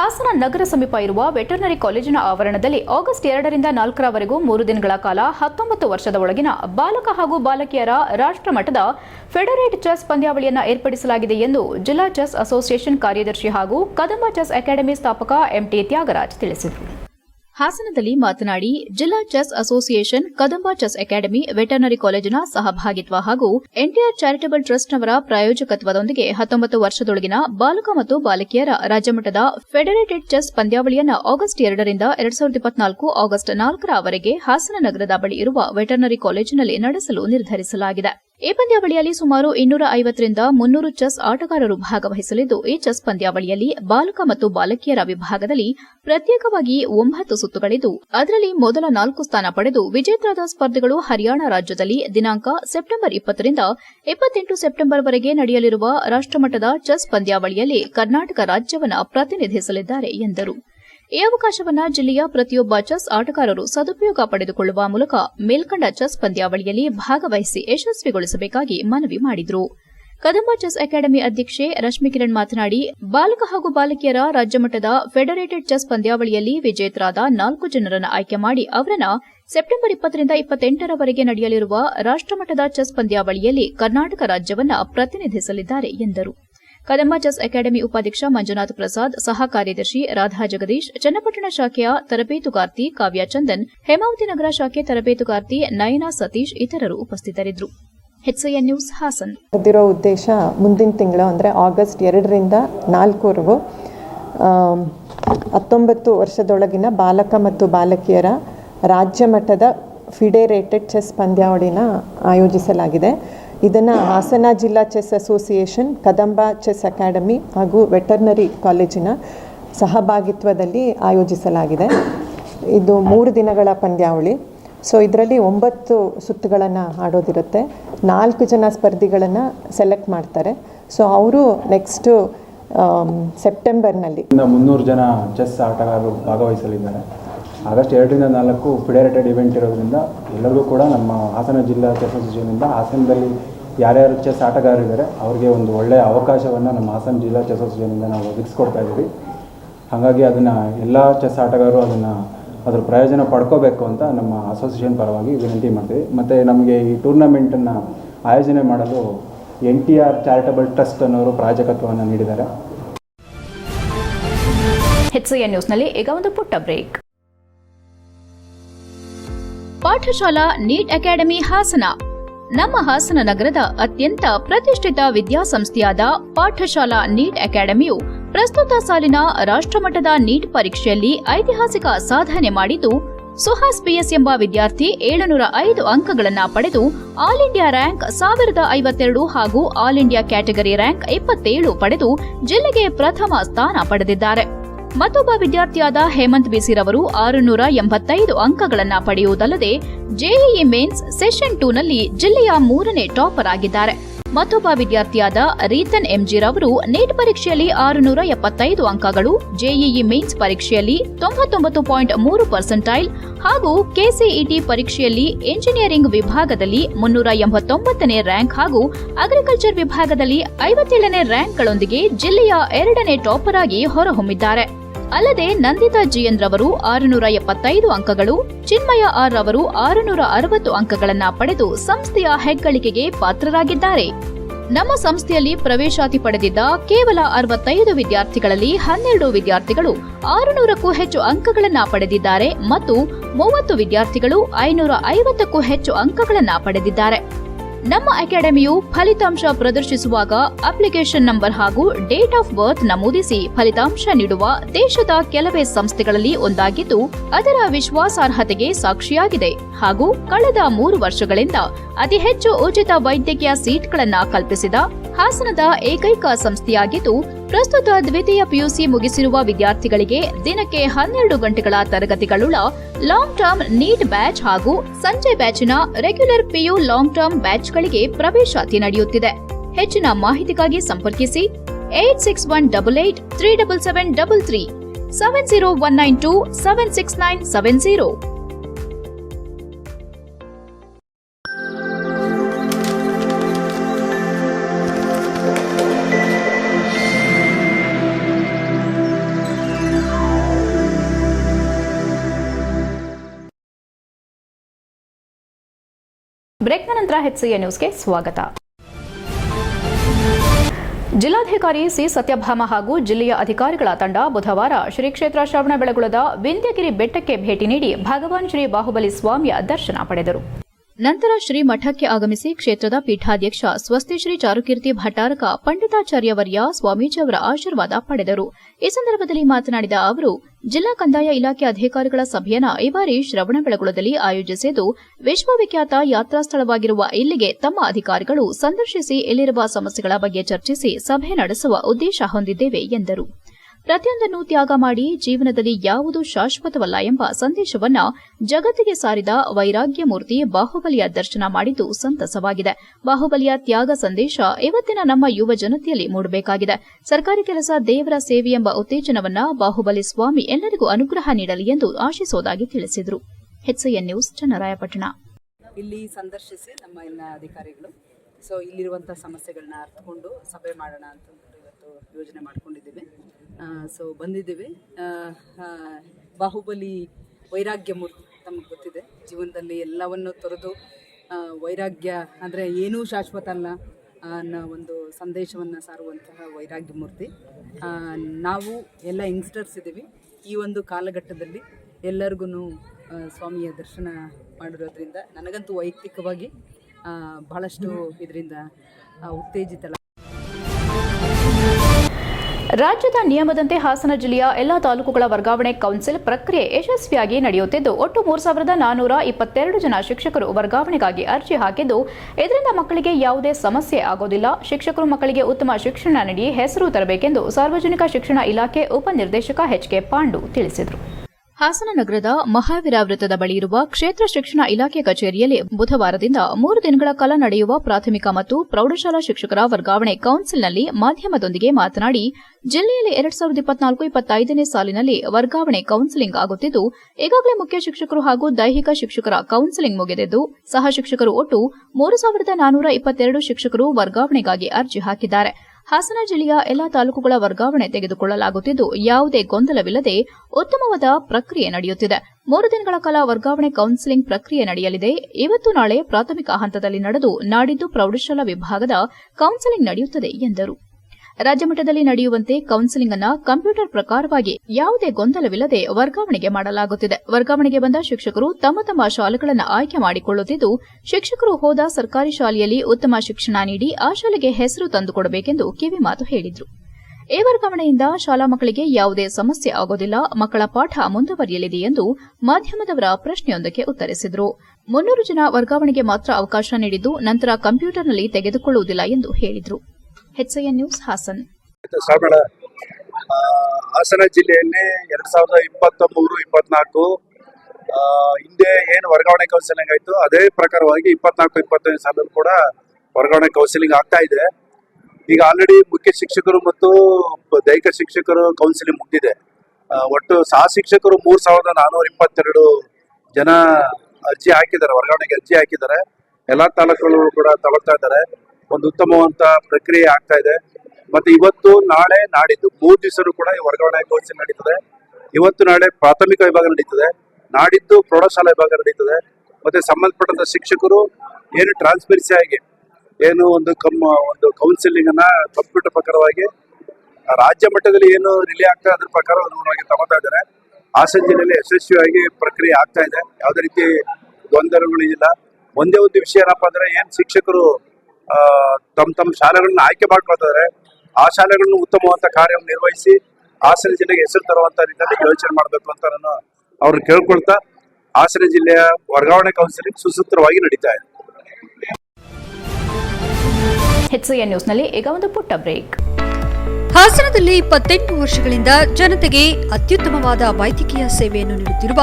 A: ಹಾಸನ ನಗರ ಸಮೀಪ ಇರುವ ವೆಟರ್ನರಿ ಕಾಲೇಜಿನ ಆವರಣದಲ್ಲಿ ಆಗಸ್ಟ್ ಎರಡರಿಂದ ನಾಲ್ಕರವರೆಗೂ ಮೂರು ದಿನಗಳ ಕಾಲ ಹತ್ತೊಂಬತ್ತು ವರ್ಷದ ಒಳಗಿನ ಬಾಲಕ ಹಾಗೂ ಬಾಲಕಿಯರ ರಾಷ್ಟ್ರಮಟ್ಟದ ಫೆಡರೇಟ್ ಚೆಸ್ ಪಂದ್ಯಾವಳಿಯನ್ನು ಏರ್ಪಡಿಸಲಾಗಿದೆ ಎಂದು ಜಿಲ್ಲಾ ಚೆಸ್ ಅಸೋಸಿಯೇಷನ್ ಕಾರ್ಯದರ್ಶಿ ಹಾಗೂ ಕದಂಬ ಚೆಸ್ ಅಕಾಡೆಮಿ ಸ್ಥಾಪಕ ಎಂಟಿ ತ್ಯಾಗರಾಜ್ ತಿಳಿಸಿದರು.
J: ಹಾಸನದಲ್ಲಿ ಮಾತನಾಡಿ, ಜಿಲ್ಲಾ chess association, Kadamba chess academy, veterinary ಕಾಲೇಜಿನ ಸಹಭಾಗಿತ್ವ ಹಾಗೂ ಎನ್ಟಿಆರ್ ಚಾರಿಟಬಲ್ ಟ್ರಸ್ಟ್ನವರ ಪ್ರಾಯೋಜಕತ್ವದೊಂದಿಗೆ ಹತ್ತೊಂಬತ್ತು ವರ್ಷದೊಳಗಿನ ಬಾಲಕ ಮತ್ತು ಬಾಲಕಿಯರ ರಾಜ್ಯಮಟ್ಟದ ಫೆಡರೇಟೆಡ್ ಚೆಸ್ ಪಂದ್ಯಾವಳಿಯನ್ನು ಆಗಸ್ಟ್ ಎರಡರಿಂದ ಎರಡ್ ಸಾವಿರದ ಇಪ್ಪತ್ನಾಲ್ಕು ಆಗಸ್ಟ್ ನಾಲ್ಕರವರೆಗೆ ಹಾಸನ ನಗರದ ಬಳಿ ಇರುವ ವೆಟರ್ನರಿ ಕಾಲೇಜಿನಲ್ಲಿ ನಡೆಸಲು ನಿರ್ಧರಿಸಲಾಗಿದೆ. ಈ ಪಂದ್ಯಾವಳಿಯಲ್ಲಿ ಸುಮಾರು ಇನ್ನೂರ ಐವತ್ತರಿಂದ ಮುನ್ನೂರು ಚೆಸ್ ಆಟಗಾರರು ಭಾಗವಹಿಸಲಿದ್ದು, ಈ ಚೆಸ್ ಪಂದ್ಯಾವಳಿಯಲ್ಲಿ ಬಾಲಕ ಮತ್ತು ಬಾಲಕಿಯರ ವಿಭಾಗದಲ್ಲಿ ಪ್ರತ್ಯೇಕವಾಗಿ ಒಂಬತ್ತು ಸುತ್ತುಗಳಿದ್ದು, ಅದರಲ್ಲಿ ಮೊದಲ ನಾಲ್ಕು ಸ್ಥಾನ ಪಡೆದು ವಿಜೇತರಾದ ಸ್ಪರ್ಧಿಗಳು ಹರಿಯಾಣ ರಾಜ್ಯದಲ್ಲಿ ದಿನಾಂಕ ಸೆಪ್ಟೆಂಬರ್ ಇಪ್ಪತ್ತರಿಂದ ಇಪ್ಪತ್ತೆಂಟು ಸೆಪ್ಟೆಂಬರ್ವರೆಗೆ ನಡೆಯಲಿರುವ ರಾಷ್ಟಮಟ್ಟದ ಚೆಸ್ ಪಂದ್ಯಾವಳಿಯಲ್ಲಿ ಕರ್ನಾಟಕ ರಾಜ್ಯವನ್ನು ಪ್ರತಿನಿಧಿಸಲಿದ್ದಾರೆ ಎಂದರು. ಈ ಅವಕಾಶವನ್ನ ಜಿಲ್ಲೆಯ ಪ್ರತಿಯೊಬ್ಬ ಚೆಸ್ ಆಟಗಾರರು ಸದುಪಯೋಗ ಪಡೆದುಕೊಳ್ಳುವ ಮೂಲಕ ಮೇಲ್ಕಂಡ ಚೆಸ್ ಪಂದ್ಯಾವಳಿಯಲ್ಲಿ ಭಾಗವಹಿಸಿ ಯಶಸ್ವಿಗೊಳಿಸಬೇಕಾಗಿ ಮನವಿ ಮಾಡಿದರು. ಕದಂಬ ಚೆಸ್ ಅಕಾಡೆಮಿ ಅಧ್ಯಕ್ಷೆ ರಶ್ಮಿ ಕಿರಣ್ ಮಾತನಾಡಿ, ಬಾಲಕ ಹಾಗೂ ಬಾಲಕಿಯರ ರಾಜ್ಯಮಟ್ಟದ ಫೆಡರೇಟೆಡ್ ಚೆಸ್ ಪಂದ್ಯಾವಳಿಯಲ್ಲಿ ವಿಜೇತರಾದ ನಾಲ್ಕು ಜನರನ್ನು ಆಯ್ಕೆ ಮಾಡಿ ಅವರನ್ನು ಸೆಪ್ಟೆಂಬರ್ ಇಪ್ಪತ್ತರಿಂದ ಇಪ್ಪತ್ತೆಂಟರವರೆಗೆ ನಡೆಯಲಿರುವ ರಾಷ್ಟಮಟ್ಟದ ಚೆಸ್ ಪಂದ್ಯಾವಳಿಯಲ್ಲಿ ಕರ್ನಾಟಕ ರಾಜ್ಯವನ್ನು ಪ್ರತಿನಿಧಿಸಲಿದ್ದಾರೆ ಎಂದರು. ಕದಂಬ ಚೆಸ್ ಅಕಾಡೆಮಿ ಉಪಾಧ್ಯಕ್ಷ ಮಂಜುನಾಥ್ ಪ್ರಸಾದ್ ಸಹ ಕಾರ್ಯದರ್ಶಿ ರಾಧಾ ಜಗದೀಶ್, ಚನ್ನಪಟ್ಟಣ ಶಾಖೆಯ ತರಬೇತುಗಾರ್ತಿ ಕಾವ್ಯ ಚಂದನ್, ಹೇಮಾವತಿ ನಗರ ಶಾಖೆ ತರಬೇತುಗಾರ್ತಿ ನಯನಾ ಸತೀಶ್ ಇತರರು ಉಪಸ್ಥಿತರಿದ್ದರು. HCN news Hassan.
K: ಕರೆದಿರೋ ಉದ್ದೇಶ ಮುಂದಿನ ತಿಂಗಳು ಅಂದರೆ ಆಗಸ್ಟ್ ಎರಡರಿಂದ ನಾಲ್ಕವರೆಗೂ ಹತ್ತೊಂಬತ್ತು ವರ್ಷದೊಳಗಿನ ಬಾಲಕ ಮತ್ತು ಬಾಲಕಿಯರ ರಾಜ್ಯ ಮಟ್ಟದ ಫಿಡೆರೇಟೆಡ್ ಚೆಸ್ ಪಂದ್ಯಾವಳಿನ ಆಯೋಜಿಸಲಾಗಿದೆ. ಇದನ್ನು ಹಾಸನ ಜಿಲ್ಲಾ chess association, Kadamba chess academy ಹಾಗೂ ವೆಟರ್ನರಿ ಕಾಲೇಜಿನ ಸಹಭಾಗಿತ್ವದಲ್ಲಿ ಆಯೋಜಿಸಲಾಗಿದೆ. ಇದು ಮೂರು ದಿನಗಳ ಪಂದ್ಯಾವಳಿ. ಸೊ ಇದರಲ್ಲಿ ಒಂಬತ್ತು ಸುತ್ತುಗಳನ್ನು ಆಡೋದಿರುತ್ತೆ. ನಾಲ್ಕು ಜನ ಸ್ಪರ್ಧಿಗಳನ್ನು ಸೆಲೆಕ್ಟ್ ಮಾಡ್ತಾರೆ. ಸೊ ಅವರು ನೆಕ್ಸ್ಟು ಸೆಪ್ಟೆಂಬರ್ನಲ್ಲಿ
L: ಮುನ್ನೂರು ಜನ ಚೆಸ್ ಆಟಗಾರರು ಭಾಗವಹಿಸಲಿದ್ದಾರೆ. ಆಗಸ್ಟ್ ಎರಡರಿಂದ ನಾಲ್ಕು ಫಿಡರೇಟೆಡ್ ಇವೆಂಟ್ ಇರೋದ್ರಿಂದ ಎಲ್ಲರಿಗೂ ಕೂಡ ನಮ್ಮ ಹಾಸನ ಜಿಲ್ಲಾ ಚೆಸ್ ಅಸೋಸಿಯೇಷನಿಂದ ಹಾಸನದಲ್ಲಿ ಯಾರ್ಯಾರು ಚೆಸ್ ಆಟಗಾರರಿದ್ದಾರೆ, ಅವ್ರಿಗೆ ಒಂದು ಒಳ್ಳೆಯ ಅವಕಾಶವನ್ನು ನಮ್ಮ ಹಾಸನ ಜಿಲ್ಲಾ ಚೆಸ್ ಅಸೋಸಿಯೇಷನಿಂದ ನಾವು ಒದಗಿಸ್ಕೊಡ್ತಾ ಇದ್ದೀವಿ ಹಾಗಾಗಿ ಅದನ್ನು ಎಲ್ಲ ಚೆಸ್ ಆಟಗಾರರು ಅದನ್ನು ಅದ್ರ ಪ್ರಯೋಜನ ಪಡ್ಕೋಬೇಕು ಅಂತ ನಮ್ಮ ಅಸೋಸಿಯೇಷನ್ ಪರವಾಗಿ ವಿನಂತಿ ಮಾಡ್ತೀವಿ. ಮತ್ತು ನಮಗೆ ಈ ಟೂರ್ನಮೆಂಟನ್ನು ಆಯೋಜನೆ ಮಾಡಲು N T R charitable trust ಅನ್ನೋರು ಪ್ರಾಜಕತ್ವವನ್ನು ನೀಡಿದ್ದಾರೆ.
J: ನ್ಯೂಸ್ನಲ್ಲಿ ಈಗ ಒಂದು ಪುಟ್ಟ break.
A: Pathashala NEET academy Hassan. ನಮ್ಮ ಹಾಸನ ನಗರದ ಅತ್ಯಂತ ಪ್ರತಿಷ್ಠಿತ ವಿದ್ಯಾಸಂಸ್ಥೆಯಾದ ಪಾಠಶಾಲಾ ನೀಟ್ ಅಕಾಡೆಮಿಯು ಪ್ರಸ್ತುತ ಸಾಲಿನ ರಾಷ್ಟ್ರಮಟ್ಟದ ನೀಟ್ ಪರೀಕ್ಷೆಯಲ್ಲಿ ಐತಿಹಾಸಿಕ ಸಾಧನೆ ಮಾಡಿದ್ದು, ಸುಹಾಸ್ ಪಿಎಸ್ ಎಂಬ ವಿದ್ಯಾರ್ಥಿ ಏಳುನೂರ ಐದು ಅಂಕಗಳನ್ನು ಪಡೆದು ಆಲ್ ಇಂಡಿಯಾ ರ್ಯಾಂಕ್ ಸಾವಿರದ ಐವತ್ತೆರಡು ಹಾಗೂ ಆಲ್ ಇಂಡಿಯಾ ಕ್ಯಾಟಗರಿ ರ್ಯಾಂಕ್ ಇಪ್ಪತ್ತೇಳು ಪಡೆದು ಜಿಲ್ಲೆಗೆ ಪ್ರಥಮ ಸ್ಥಾನ ಪಡೆದಿದ್ದಾರೆ. ಮತ್ತೊಬ್ಬ ವಿದ್ಯಾರ್ಥಿಯಾದ ಹೇಮಂತ್ ಬಿಸಿರವರು ಆರುನೂರ ಎಂಬತ್ತೈದು ಅಂಕಗಳನ್ನು ಪಡೆಯುವುದಲ್ಲದೆ ಜೆಇಇ ಮೇನ್ಸ್ ಸೆಷನ್ ಟೂನಲ್ಲಿ ಜಿಲ್ಲೆಯ ಮೂರನೇ ಟಾಪರ್ ಆಗಿದ್ದಾರೆ. ಮತ್ತೊಬ್ಬ ವಿದ್ಯಾರ್ಥಿಯಾದ ರೀತನ್ ಎಂಜಿರವರು ನೀಟ್ ಪರೀಕ್ಷೆಯಲ್ಲಿ ಆರುನೂರ ಎಪ್ಪತ್ತೈದು ಅಂಕಗಳು, ಜೆಇಇ ಮೇನ್ಸ್ ಪರೀಕ್ಷೆಯಲ್ಲಿ ತೊಂಬತ್ತೊಂಬತ್ತು ಪಾಯಿಂಟ್ ಮೂರು ಪರ್ಸೆಂಟೈಲ್ ಹಾಗೂ ಕೆಸಿಇಟಿ ಪರೀಕ್ಷೆಯಲ್ಲಿ ಇಂಜಿನಿಯರಿಂಗ್ ವಿಭಾಗದಲ್ಲಿ ಮುನ್ನೂರ ಎಂಬತ್ತೊಂಬತ್ತನೇ ರ್ಯಾಂಕ್ ಹಾಗೂ ಅಗ್ರಿಕಲ್ಚರ್ ವಿಭಾಗದಲ್ಲಿ ಐವತ್ತೇಳನೇ ರ್ಯಾಂಕ್ಗಳೊಂದಿಗೆ ಜಿಲ್ಲೆಯ ಎರಡನೇ ಟಾಪರ್ ಆಗಿ ಹೊರಹೊಮ್ಮಿದ್ದಾರೆ. ಅಲ್ಲದೆ ನಂದಿತಾ ಜಿಎನ್ ರವರು ಆರುನೂರ ಎಪ್ಪತ್ತೈದು ಅಂಕಗಳು, ಚಿನ್ಮಯ ಆರ್ ರವರು ಆರುನೂರ ಅರವತ್ತು ಅಂಕಗಳನ್ನ ಪಡೆದು ಸಂಸ್ಥೆಯ ಹೆಗ್ಗಳಿಕೆಗೆ ಪಾತ್ರರಾಗಿದ್ದಾರೆ. ನಮ್ಮ ಸಂಸ್ಥೆಯಲ್ಲಿ ಪ್ರವೇಶಾತಿ ಪಡೆದಿದ್ದ ಕೇವಲ ಅರವತ್ತೈದು ವಿದ್ಯಾರ್ಥಿಗಳಲ್ಲಿ ಹನ್ನೆರಡು ವಿದ್ಯಾರ್ಥಿಗಳು ಆರುನೂರಕ್ಕೂ ಹೆಚ್ಚು ಅಂಕಗಳನ್ನು ಪಡೆದಿದ್ದಾರೆ ಮತ್ತು ಮೂವತ್ತು ವಿದ್ಯಾರ್ಥಿಗಳು ಐನೂರ ಐವತ್ತಕ್ಕೂ ಹೆಚ್ಚು ಅಂಕಗಳನ್ನು ಪಡೆದಿದ್ದಾರೆ. ನಮ್ಮ ಅಕಾಡೆಮಿಯು ಫಲಿತಾಂಶ ಪ್ರದರ್ಶಿಸುವಾಗ ಅಪ್ಲಿಕೇಶನ್ ನಂಬರ್ ಹಾಗೂ ಡೇಟ್ ಆಫ್ ಬರ್ತ್ ನಮೂದಿಸಿ ಫಲಿತಾಂಶ ನೀಡುವ ದೇಶದ ಕೆಲವೇ ಸಂಸ್ಥೆಗಳಲ್ಲಿ ಒಂದಾಗಿದ್ದು, ಅದರ ವಿಶ್ವಾಸಾರ್ಹತೆಗೆ ಸಾಕ್ಷಿಯಾಗಿದೆ. ಹಾಗೂ ಕಳೆದ ಮೂರು ವರ್ಷಗಳಿಂದ ಅತಿ ಹೆಚ್ಚು ಉಚಿತ ವೈದ್ಯಕೀಯ ಸೀಟ್ಗಳನ್ನು ಕಲ್ಪಿಸಿದ ಹಾಸನದ ಏಕೈಕ ಸಂಸ್ಥೆಯಾಗಿದ್ದು ಪ್ರಸ್ತುತ ದ್ವಿತೀಯ ಪಿಯುಸಿ ಮುಗಿಸಿರುವ ವಿದ್ಯಾರ್ಥಿಗಳಿಗೆ ದಿನಕ್ಕೆ ಹನ್ನೆರಡು ಗಂಟೆಗಳ ತರಗತಿಗಳುಳ್ಳ ಲಾಂಗ್ ಟರ್ಮ್ ನೀಟ್ ಬ್ಯಾಚ್ ಹಾಗೂ ಸಂಜೆ ಬ್ಯಾಚಿನ ರೆಗ್ಯುಲರ್ ಪಿಯು ಲಾಂಗ್ ಟರ್ಮ್ ಬ್ಯಾಚ್ಗಳಿಗೆ ಪ್ರವೇಶಾತಿ ನಡೆಯುತ್ತಿದೆ. ಹೆಚ್ಚಿನ ಮಾಹಿತಿಗಾಗಿ ಸಂಪರ್ಕಿಸಿ eight six one double eight three double seven double three seven zero one nine two seven six nine seven zero
J: ನಂತರ ಎಚ್ಸಿಎನ್ ನ್ಯೂಸ್ಗೆ ಸ್ವಾಗತ.
A: ಜಿಲ್ಲಾಧಿಕಾರಿ ಸಿ ಸತ್ಯಭಾಮ ಹಾಗೂ ಜಿಲ್ಲೆಯ ಅಧಿಕಾರಿಗಳ ತಂಡ ಬುಧವಾರ ಶ್ರೀ ಕ್ಷೇತ್ರ ಶ್ರವಣಬೆಳಗೊಳದ ವಿಂಧ್ಯಗಿರಿ ಬೆಟ್ಟಕ್ಕೆ ಭೇಟಿ ನೀಡಿ ಭಗವಾನ್ ಶ್ರೀ ಬಾಹುಬಲಿ ಸ್ವಾಮಿಯ ದರ್ಶನ ಪಡೆದರು. ನಂತರ ಶ್ರೀ ಮಠಕ್ಕೆ ಆಗಮಿಸಿ ಕ್ಷೇತ್ರದ ಪೀಠಾಧ್ಯಕ್ಷ ಸ್ವಸ್ತಿ ಶ್ರೀ ಚಾರುಕೀರ್ತಿ ಭಟ್ಟಾರಕ ಪಂಡಿತಾಚಾರ್ಯವರ್ಯ ಸ್ವಾಮೀಜಿ ಅವರ ಆಶೀರ್ವಾದ ಪಡೆದರು. ಈ ಸಂದರ್ಭದಲ್ಲಿ ಮಾತನಾಡಿದ ಅವರು, ಜಿಲ್ಲಾ ಕಂದಾಯ ಇಲಾಖೆ ಅಧಿಕಾರಿಗಳ ಸಭೆಯನ್ನು ಈ ಬಾರಿ ಶ್ರವಣಬೆಳಗೊಳದಲ್ಲಿ ಆಯೋಜಿಸಿದ್ದು, ವಿಶ್ವವಿಖ್ಯಾತ ಯಾತ್ರಾ ಸ್ಥಳವಾಗಿರುವ ಇಲ್ಲಿಗೆ ತಮ್ಮ ಅಧಿಕಾರಿಗಳು ಸಂದರ್ಶಿಸಿ ಇಲ್ಲಿರುವ ಸಮಸ್ಯೆಗಳ ಬಗ್ಗೆ ಚರ್ಚಿಸಿ ಸಭೆ ನಡೆಸುವ ಉದ್ದೇಶ ಹೊಂದಿದ್ದೇವೆ ಎಂದರು. ಪ್ರತಿಯೊಂದನ್ನು ತ್ಯಾಗ ಮಾಡಿ ಜೀವನದಲ್ಲಿ ಯಾವುದು ಶಾಶ್ವತವಲ್ಲ ಎಂಬ ಸಂದೇಶವನ್ನ ಜಗತ್ತಿಗೆ ಸಾರಿದ ವೈರಾಗ್ಯ ಮೂರ್ತಿ ಬಾಹುಬಲಿಯ ದರ್ಶನ ಮಾಡಿದ್ದು ಸಂತಸವಾಗಿದೆ. ಬಾಹುಬಲಿಯ ತ್ಯಾಗ ಸಂದೇಶ ಇವತ್ತಿನ ನಮ್ಮ ಯುವ ಜನತೆಯಲ್ಲಿ ಮೂಡಬೇಕಾಗಿದೆ. ಸರ್ಕಾರಿ ಕೆಲಸ ದೇವರ ಸೇವೆ ಎಂಬ ಉತ್ತೇಜನವನ್ನ ಬಾಹುಬಲಿ ಸ್ವಾಮಿ ಎಲ್ಲರಿಗೂ ಅನುಗ್ರಹ ನೀಡಲಿ ಎಂದು ಆಶಿಸುವುದಾಗಿ ತಿಳಿಸಿದರು. ನ್ಯೂಸ್, ಚನ್ನರಾಯಪಟ್ಟಣ.
M: ಇಲ್ಲಿ ಸಂದರ್ಶಿಸಿ ನಮ್ಮ ಎಲ್ಲ ಅಧಿಕಾರಿಗಳು. ಸೊ ಇಲ್ಲಿರುವಂತಹ ಸಮಸ್ಯೆಗಳನ್ನ ಅರ್ಥಕೊಂಡು ಸಭೆ ಮಾಡೋಣ ಅಂತ ಇವತ್ತು ಯೋಜನೆ ಮಾಡ್ಕೊಂಡಿದ್ದೀವಿ. ಸೊ ಬಂದಿದ್ದೀವಿ. ಬಾಹುಬಲಿ ವೈರಾಗ್ಯ ಮೂರ್ತಿ ತಮಗೆ ಗೊತ್ತಿದೆ. ಜೀವನದಲ್ಲಿ ಎಲ್ಲವನ್ನು ತೊರೆದು ವೈರಾಗ್ಯ ಅಂದರೆ ಏನೂ ಶಾಶ್ವತ ಅಲ್ಲ ಅನ್ನೋ ಒಂದು ಸಂದೇಶವನ್ನು ಸಾರುವಂತಹ ವೈರಾಗ್ಯ ಮೂರ್ತಿ. ನಾವು ಎಲ್ಲ ಯಂಗ್ಸ್ಟರ್ಸ್ ಇದ್ದೀವಿ. ಈ ಒಂದು ಕಾಲಘಟ್ಟದಲ್ಲಿ ಎಲ್ಲರಿಗೂ ಸ್ವಾಮಿಯ ದರ್ಶನ ಮಾಡಿರೋದ್ರಿಂದ ನನಗಂತೂ ವೈಯಕ್ತಿಕವಾಗಿ ಭಾಳಷ್ಟು ಇದರಿಂದ ಉತ್ತೇಜಿತಳ
A: ರಾಜ್ಯದ ನಿಯಮದಂತೆ ಹಾಸನ ಜಿಲ್ಲೆಯ ಎಲ್ಲಾ ತಾಲೂಕುಗಳ ವರ್ಗಾವಣೆ ಕೌನ್ಸಿಲ್ ಪ್ರಕ್ರಿಯೆ ಯಶಸ್ವಿಯಾಗಿ ನಡೆಯುತ್ತಿದ್ದು, ಒಟ್ಟು ಮೂರು ಸಾವಿರದ ನಾನೂರ ಇಪ್ಪತ್ತೆರಡು ಜನ ಶಿಕ್ಷಕರು ವರ್ಗಾವಣೆಗಾಗಿ ಅರ್ಜಿ ಹಾಕಿದ್ದು, ಇದರಿಂದ ಮಕ್ಕಳಿಗೆ ಯಾವುದೇ ಸಮಸ್ಯೆ ಆಗೋದಿಲ್ಲ. ಶಿಕ್ಷಕರು ಮಕ್ಕಳಿಗೆ ಉತ್ತಮ ಶಿಕ್ಷಣ ನೀಡಿ ಹೆಸರು ತರಬೇಕೆಂದು ಸಾರ್ವಜನಿಕ ಶಿಕ್ಷಣ ಇಲಾಖೆ ಉಪನಿರ್ದೇಶಕ ಎಚ್ಕೆ ಪಾಂಡು ತಿಳಿಸಿದರು. ಹಾಸನ ನಗರದ ಮಹಾವೀರ ವೃತ್ತದ ಬಳಿ ಇರುವ ಕ್ಷೇತ್ರ ಶಿಕ್ಷಣ ಇಲಾಖೆ ಕಚೇರಿಯಲ್ಲಿ ಬುಧವಾರದಿಂದ ಮೂರು ದಿನಗಳ ಕಾಲ ನಡೆಯುವ ಪ್ರಾಥಮಿಕ ಮತ್ತು ಪ್ರೌಢಶಾಲಾ ಶಿಕ್ಷಕರ ವರ್ಗಾವಣೆ ಕೌನ್ಸಿಲ್ನಲ್ಲಿ ಮಾಧ್ಯಮದೊಂದಿಗೆ ಮಾತನಾಡಿ, ಜಿಲ್ಲೆಯಲ್ಲಿ ಎರಡ್ ಸಾವಿರದ ಇಪ್ಪತ್ನಾಲ್ಕು ಇಪ್ಪತ್ತೈದನೇ ಸಾಲಿನಲ್ಲಿ ವರ್ಗಾವಣೆ ಕೌನ್ಸಿಲಿಂಗ್ ಆಗುತ್ತಿದ್ದು, ಈಗಾಗಲೇ ಮುಖ್ಯ ಶಿಕ್ಷಕರು ಹಾಗೂ ದೈಹಿಕ ಶಿಕ್ಷಕರ ಕೌನ್ಸಿಲಿಂಗ್ ಮುಗಿದಿದ್ದು, ಸಹ ಶಿಕ್ಷಕರು ಒಟ್ಟು ಮೂರು ಸಾವಿರದ ನಾನೂರ ಇಪ್ಪತ್ತೆರಡು ಶಿಕ್ಷಕರು ವರ್ಗಾವಣೆಗಾಗಿ ಅರ್ಜಿ ಹಾಕಿದ್ದಾರೆ. ಹಾಸನ ಜಿಲ್ಲೆಯ ಎಲ್ಲಾ ತಾಲೂಕುಗಳ ವರ್ಗಾವಣೆ ತೆಗೆದುಕೊಳ್ಳಲಾಗುತ್ತಿದ್ದು, ಯಾವುದೇ ಗೊಂದಲವಿಲ್ಲದೆ ಉತ್ತಮವಾದ ಪ್ರಕ್ರಿಯೆ ನಡೆಯುತ್ತಿದೆ. ಮೂರು ದಿನಗಳ ಕಾಲ ವರ್ಗಾವಣೆ ಕೌನ್ಸಿಲಿಂಗ್ ಪ್ರಕ್ರಿಯೆ ನಡೆಯಲಿದೆ. ಇವತ್ತು ನಾಳೆ ಪ್ರಾಥಮಿಕ ಹಂತದಲ್ಲಿ ನಡೆದು ನಾಡಿದ್ದು ಪ್ರೌಢಶಾಲಾ ವಿಭಾಗದ ಕೌನ್ಸಿಲಿಂಗ್ ನಡೆಯುತ್ತದೆ ಎಂದರು. ರಾಜ್ಯ ಮಟ್ಟದಲ್ಲಿ ನಡೆಯುವಂತೆ ಕೌನ್ಸಿಲಿಂಗ್ ಅನ್ನ ಕಂಪ್ಯೂಟರ್ ಪ್ರಕಾರವಾಗಿ ಯಾವುದೇ ಗೊಂದಲವಿಲ್ಲದೆ ವರ್ಗಾವಣೆಗೆ ಮಾಡಲಾಗುತ್ತಿದೆ. ವರ್ಗಾವಣೆಗೆ ಬಂದ ಶಿಕ್ಷಕರು ತಮ್ಮ ತಮ್ಮ ಶಾಲೆಗಳನ್ನು ಆಯ್ಕೆ ಮಾಡಿಕೊಳ್ಳುತ್ತಿದ್ದು, ಶಿಕ್ಷಕರು ಹೋದ ಸರ್ಕಾರಿ ಶಾಲೆಯಲ್ಲಿ ಉತ್ತಮ ಶಿಕ್ಷಣ ನೀಡಿ ಆ ಶಾಲೆಗೆ ಹೆಸರು ತಂದುಕೊಡಬೇಕೆಂದು ಕಿವಿಮಾತು ಹೇಳಿದರು. ಈ ವರ್ಗಾವಣೆಯಿಂದ ಶಾಲಾ ಮಕ್ಕಳಿಗೆ ಯಾವುದೇ ಸಮಸ್ಯೆ ಆಗೋದಿಲ್ಲ, ಮಕ್ಕಳ ಪಾಠ ಮುಂದುವರಿಯಲಿದೆ ಎಂದು ಮಾಧ್ಯಮದವರ ಪ್ರಶ್ನೆಯೊಂದಕ್ಕೆ ಉತ್ತರಿಸಿದರು. ಮುನ್ನೂರು ಜನ ವರ್ಗಾವಣೆಗೆ ಮಾತ್ರ ಅವಕಾಶ ನೀಡಿದ್ದು, ನಂತರ ಕಂಪ್ಯೂಟರ್ನಲ್ಲಿ ತೆಗೆದುಕೊಳ್ಳುವುದಿಲ್ಲ ಎಂದು ಹೇಳಿದರು. ಎಚ್ಐಎನ್ ನ್ಯೂಸ್ ಹಾಸನ್.
N: ಹಾಸನ ಜಿಲ್ಲೆಯಲ್ಲಿ ಎರಡ್ ಸಾವಿರದ ಇಪ್ಪತ್ತ ಮೂರು ಇಪ್ಪತ್ನಾಲ್ಕು ಹಿಂದೆ ಏನು ವರ್ಗಾವಣೆ ಕೌನ್ಸಿಲಿಂಗ್ ಆಯ್ತು, ಅದೇ ಪ್ರಕಾರವಾಗಿ ಇಪ್ಪತ್ನಾಲ್ಕು, ಇಪ್ಪತ್ತೈದು ಸಾವಿರ ಕೂಡ ವರ್ಗಾವಣೆ ಕೌನ್ಸಿಲಿಂಗ್ ಆಗ್ತಾ ಇದೆ. ಈಗ ಆಲ್ರೆಡಿ ಮುಖ್ಯ ಶಿಕ್ಷಕರು ಮತ್ತು ದೈಹಿಕ ಶಿಕ್ಷಕರು ಕೌನ್ಸಿಲಿಂಗ್ ಮುಗಿದಿದೆ. ಒಟ್ಟು ಸಹ ಶಿಕ್ಷಕರು ಮೂರ್ ಸಾವಿರದ ನಾನೂರ ಇಪ್ಪತ್ತೆರಡು ಜನ ಅರ್ಜಿ ಹಾಕಿದ್ದಾರೆ, ವರ್ಗಾವಣೆಗೆ ಅರ್ಜಿ ಹಾಕಿದ್ದಾರೆ. ಎಲ್ಲಾ ತಾಲೂಕುಗಳು ಕೂಡ ತಗೊಳ್ತಾ ಇದ್ದಾರೆ. ಒಂದು ಉತ್ತಮವಂತ ಪ್ರಕ್ರಿಯೆ ಆಗ್ತಾ ಇದೆ. ಮತ್ತೆ ಇವತ್ತು ನಾಳೆ ನಾಡಿದ್ದು ಮೂರು ದಿವಸನೂ ಕೂಡ ಈ ವರ್ಗಾವಣೆ ಕೋರ್ಸ್ ನಡೀತದೆ. ಇವತ್ತು ನಾಳೆ ಪ್ರಾಥಮಿಕ ವಿಭಾಗ ನಡೀತದೆ. ನಾಡಿದ್ದು ಪ್ರೌಢಶಾಲಾ ವಿಭಾಗ ನಡೀತದೆ. ಮತ್ತೆ ಸಂಬಂಧಪಟ್ಟಂತ ಶಿಕ್ಷಕರು ಏನು ಟ್ರಾನ್ಸ್ಪರೆನ್ಸಿ ಆಗಿ ಏನು ಒಂದು ಕಮ್, ಒಂದು ಕೌನ್ಸಿಲಿಂಗ್ ಅನ್ನ ಕಂಪ್ಯೂಟರ್ ಪ್ರಕಾರವಾಗಿ ರಾಜ್ಯ ಮಟ್ಟದಲ್ಲಿ ಏನು ರಿಲೇ ಆಗ್ತಾ ಅದ್ರ ಪ್ರಕಾರ ಅನುಗುಣವಾಗಿ ತಗೋತಾ ಇದ್ದಾರೆ. ಹಾಸನ ಜಿಲ್ಲೆಯಲ್ಲಿ ಯಶಸ್ವಿಯಾಗಿ ಪ್ರಕ್ರಿಯೆ ಆಗ್ತಾ ಇದೆ. ಯಾವುದೇ ರೀತಿ ಗೊಂದಲಗಳಿಲ್ಲ ಒಂದೇ ಒಂದು ವಿಷಯ ಏನಪ್ಪಾ ಅಂದ್ರೆ ಏನ್ ಶಿಕ್ಷಕರು ತಮ್ಮ ತಮ್ಮ ಶಾಲೆಗಳನ್ನ ಆಯ್ಕೆ ಮಾಡ್ಕೊಳ್ತಾರೆ. ಆ ಶಾಲೆಗಳನ್ನು ಉತ್ತಮವಾದ ಕಾರ್ಯವನ್ನು ನಿರ್ವಹಿಸಿ ಹಾಸನ ಜಿಲ್ಲೆಗೆ ಹೆಸರು ತರುವಂತ ರೀತಿಯಲ್ಲಿ ಯೋಚನೆ ಮಾಡಬೇಕು ಅಂತ ನಾನು ಅವ್ರನ್ನ ಕೇಳ್ಕೊಳ್ತಾ ಹಾಸನ ಜಿಲ್ಲೆಯ ವರ್ಗಾವಣೆ ಕೌನ್ಸಿಲಿಂಗ್ ಸುಸೂತ್ರವಾಗಿ ನಡೀತಾ ಇದೆ.
A: ಎಚ್ಐಎನ್ ನ್ಯೂಸ್ನಲ್ಲಿ ಈಗ ಒಂದು ಪುಟ್ಟ ಬ್ರೇಕ್.
O: ಹಾಸನದಲ್ಲಿ ಇಪ್ಪತ್ತೆಂಟು ವರ್ಷಗಳಿಂದ ಜನತೆಗೆ ಅತ್ಯುತ್ತಮವಾದ ವೈದ್ಯಕೀಯ ಸೇವೆಯನ್ನು ನೀಡುತ್ತಿರುವ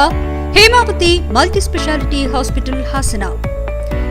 O: Hemavathi multi speciality hospital Hassan.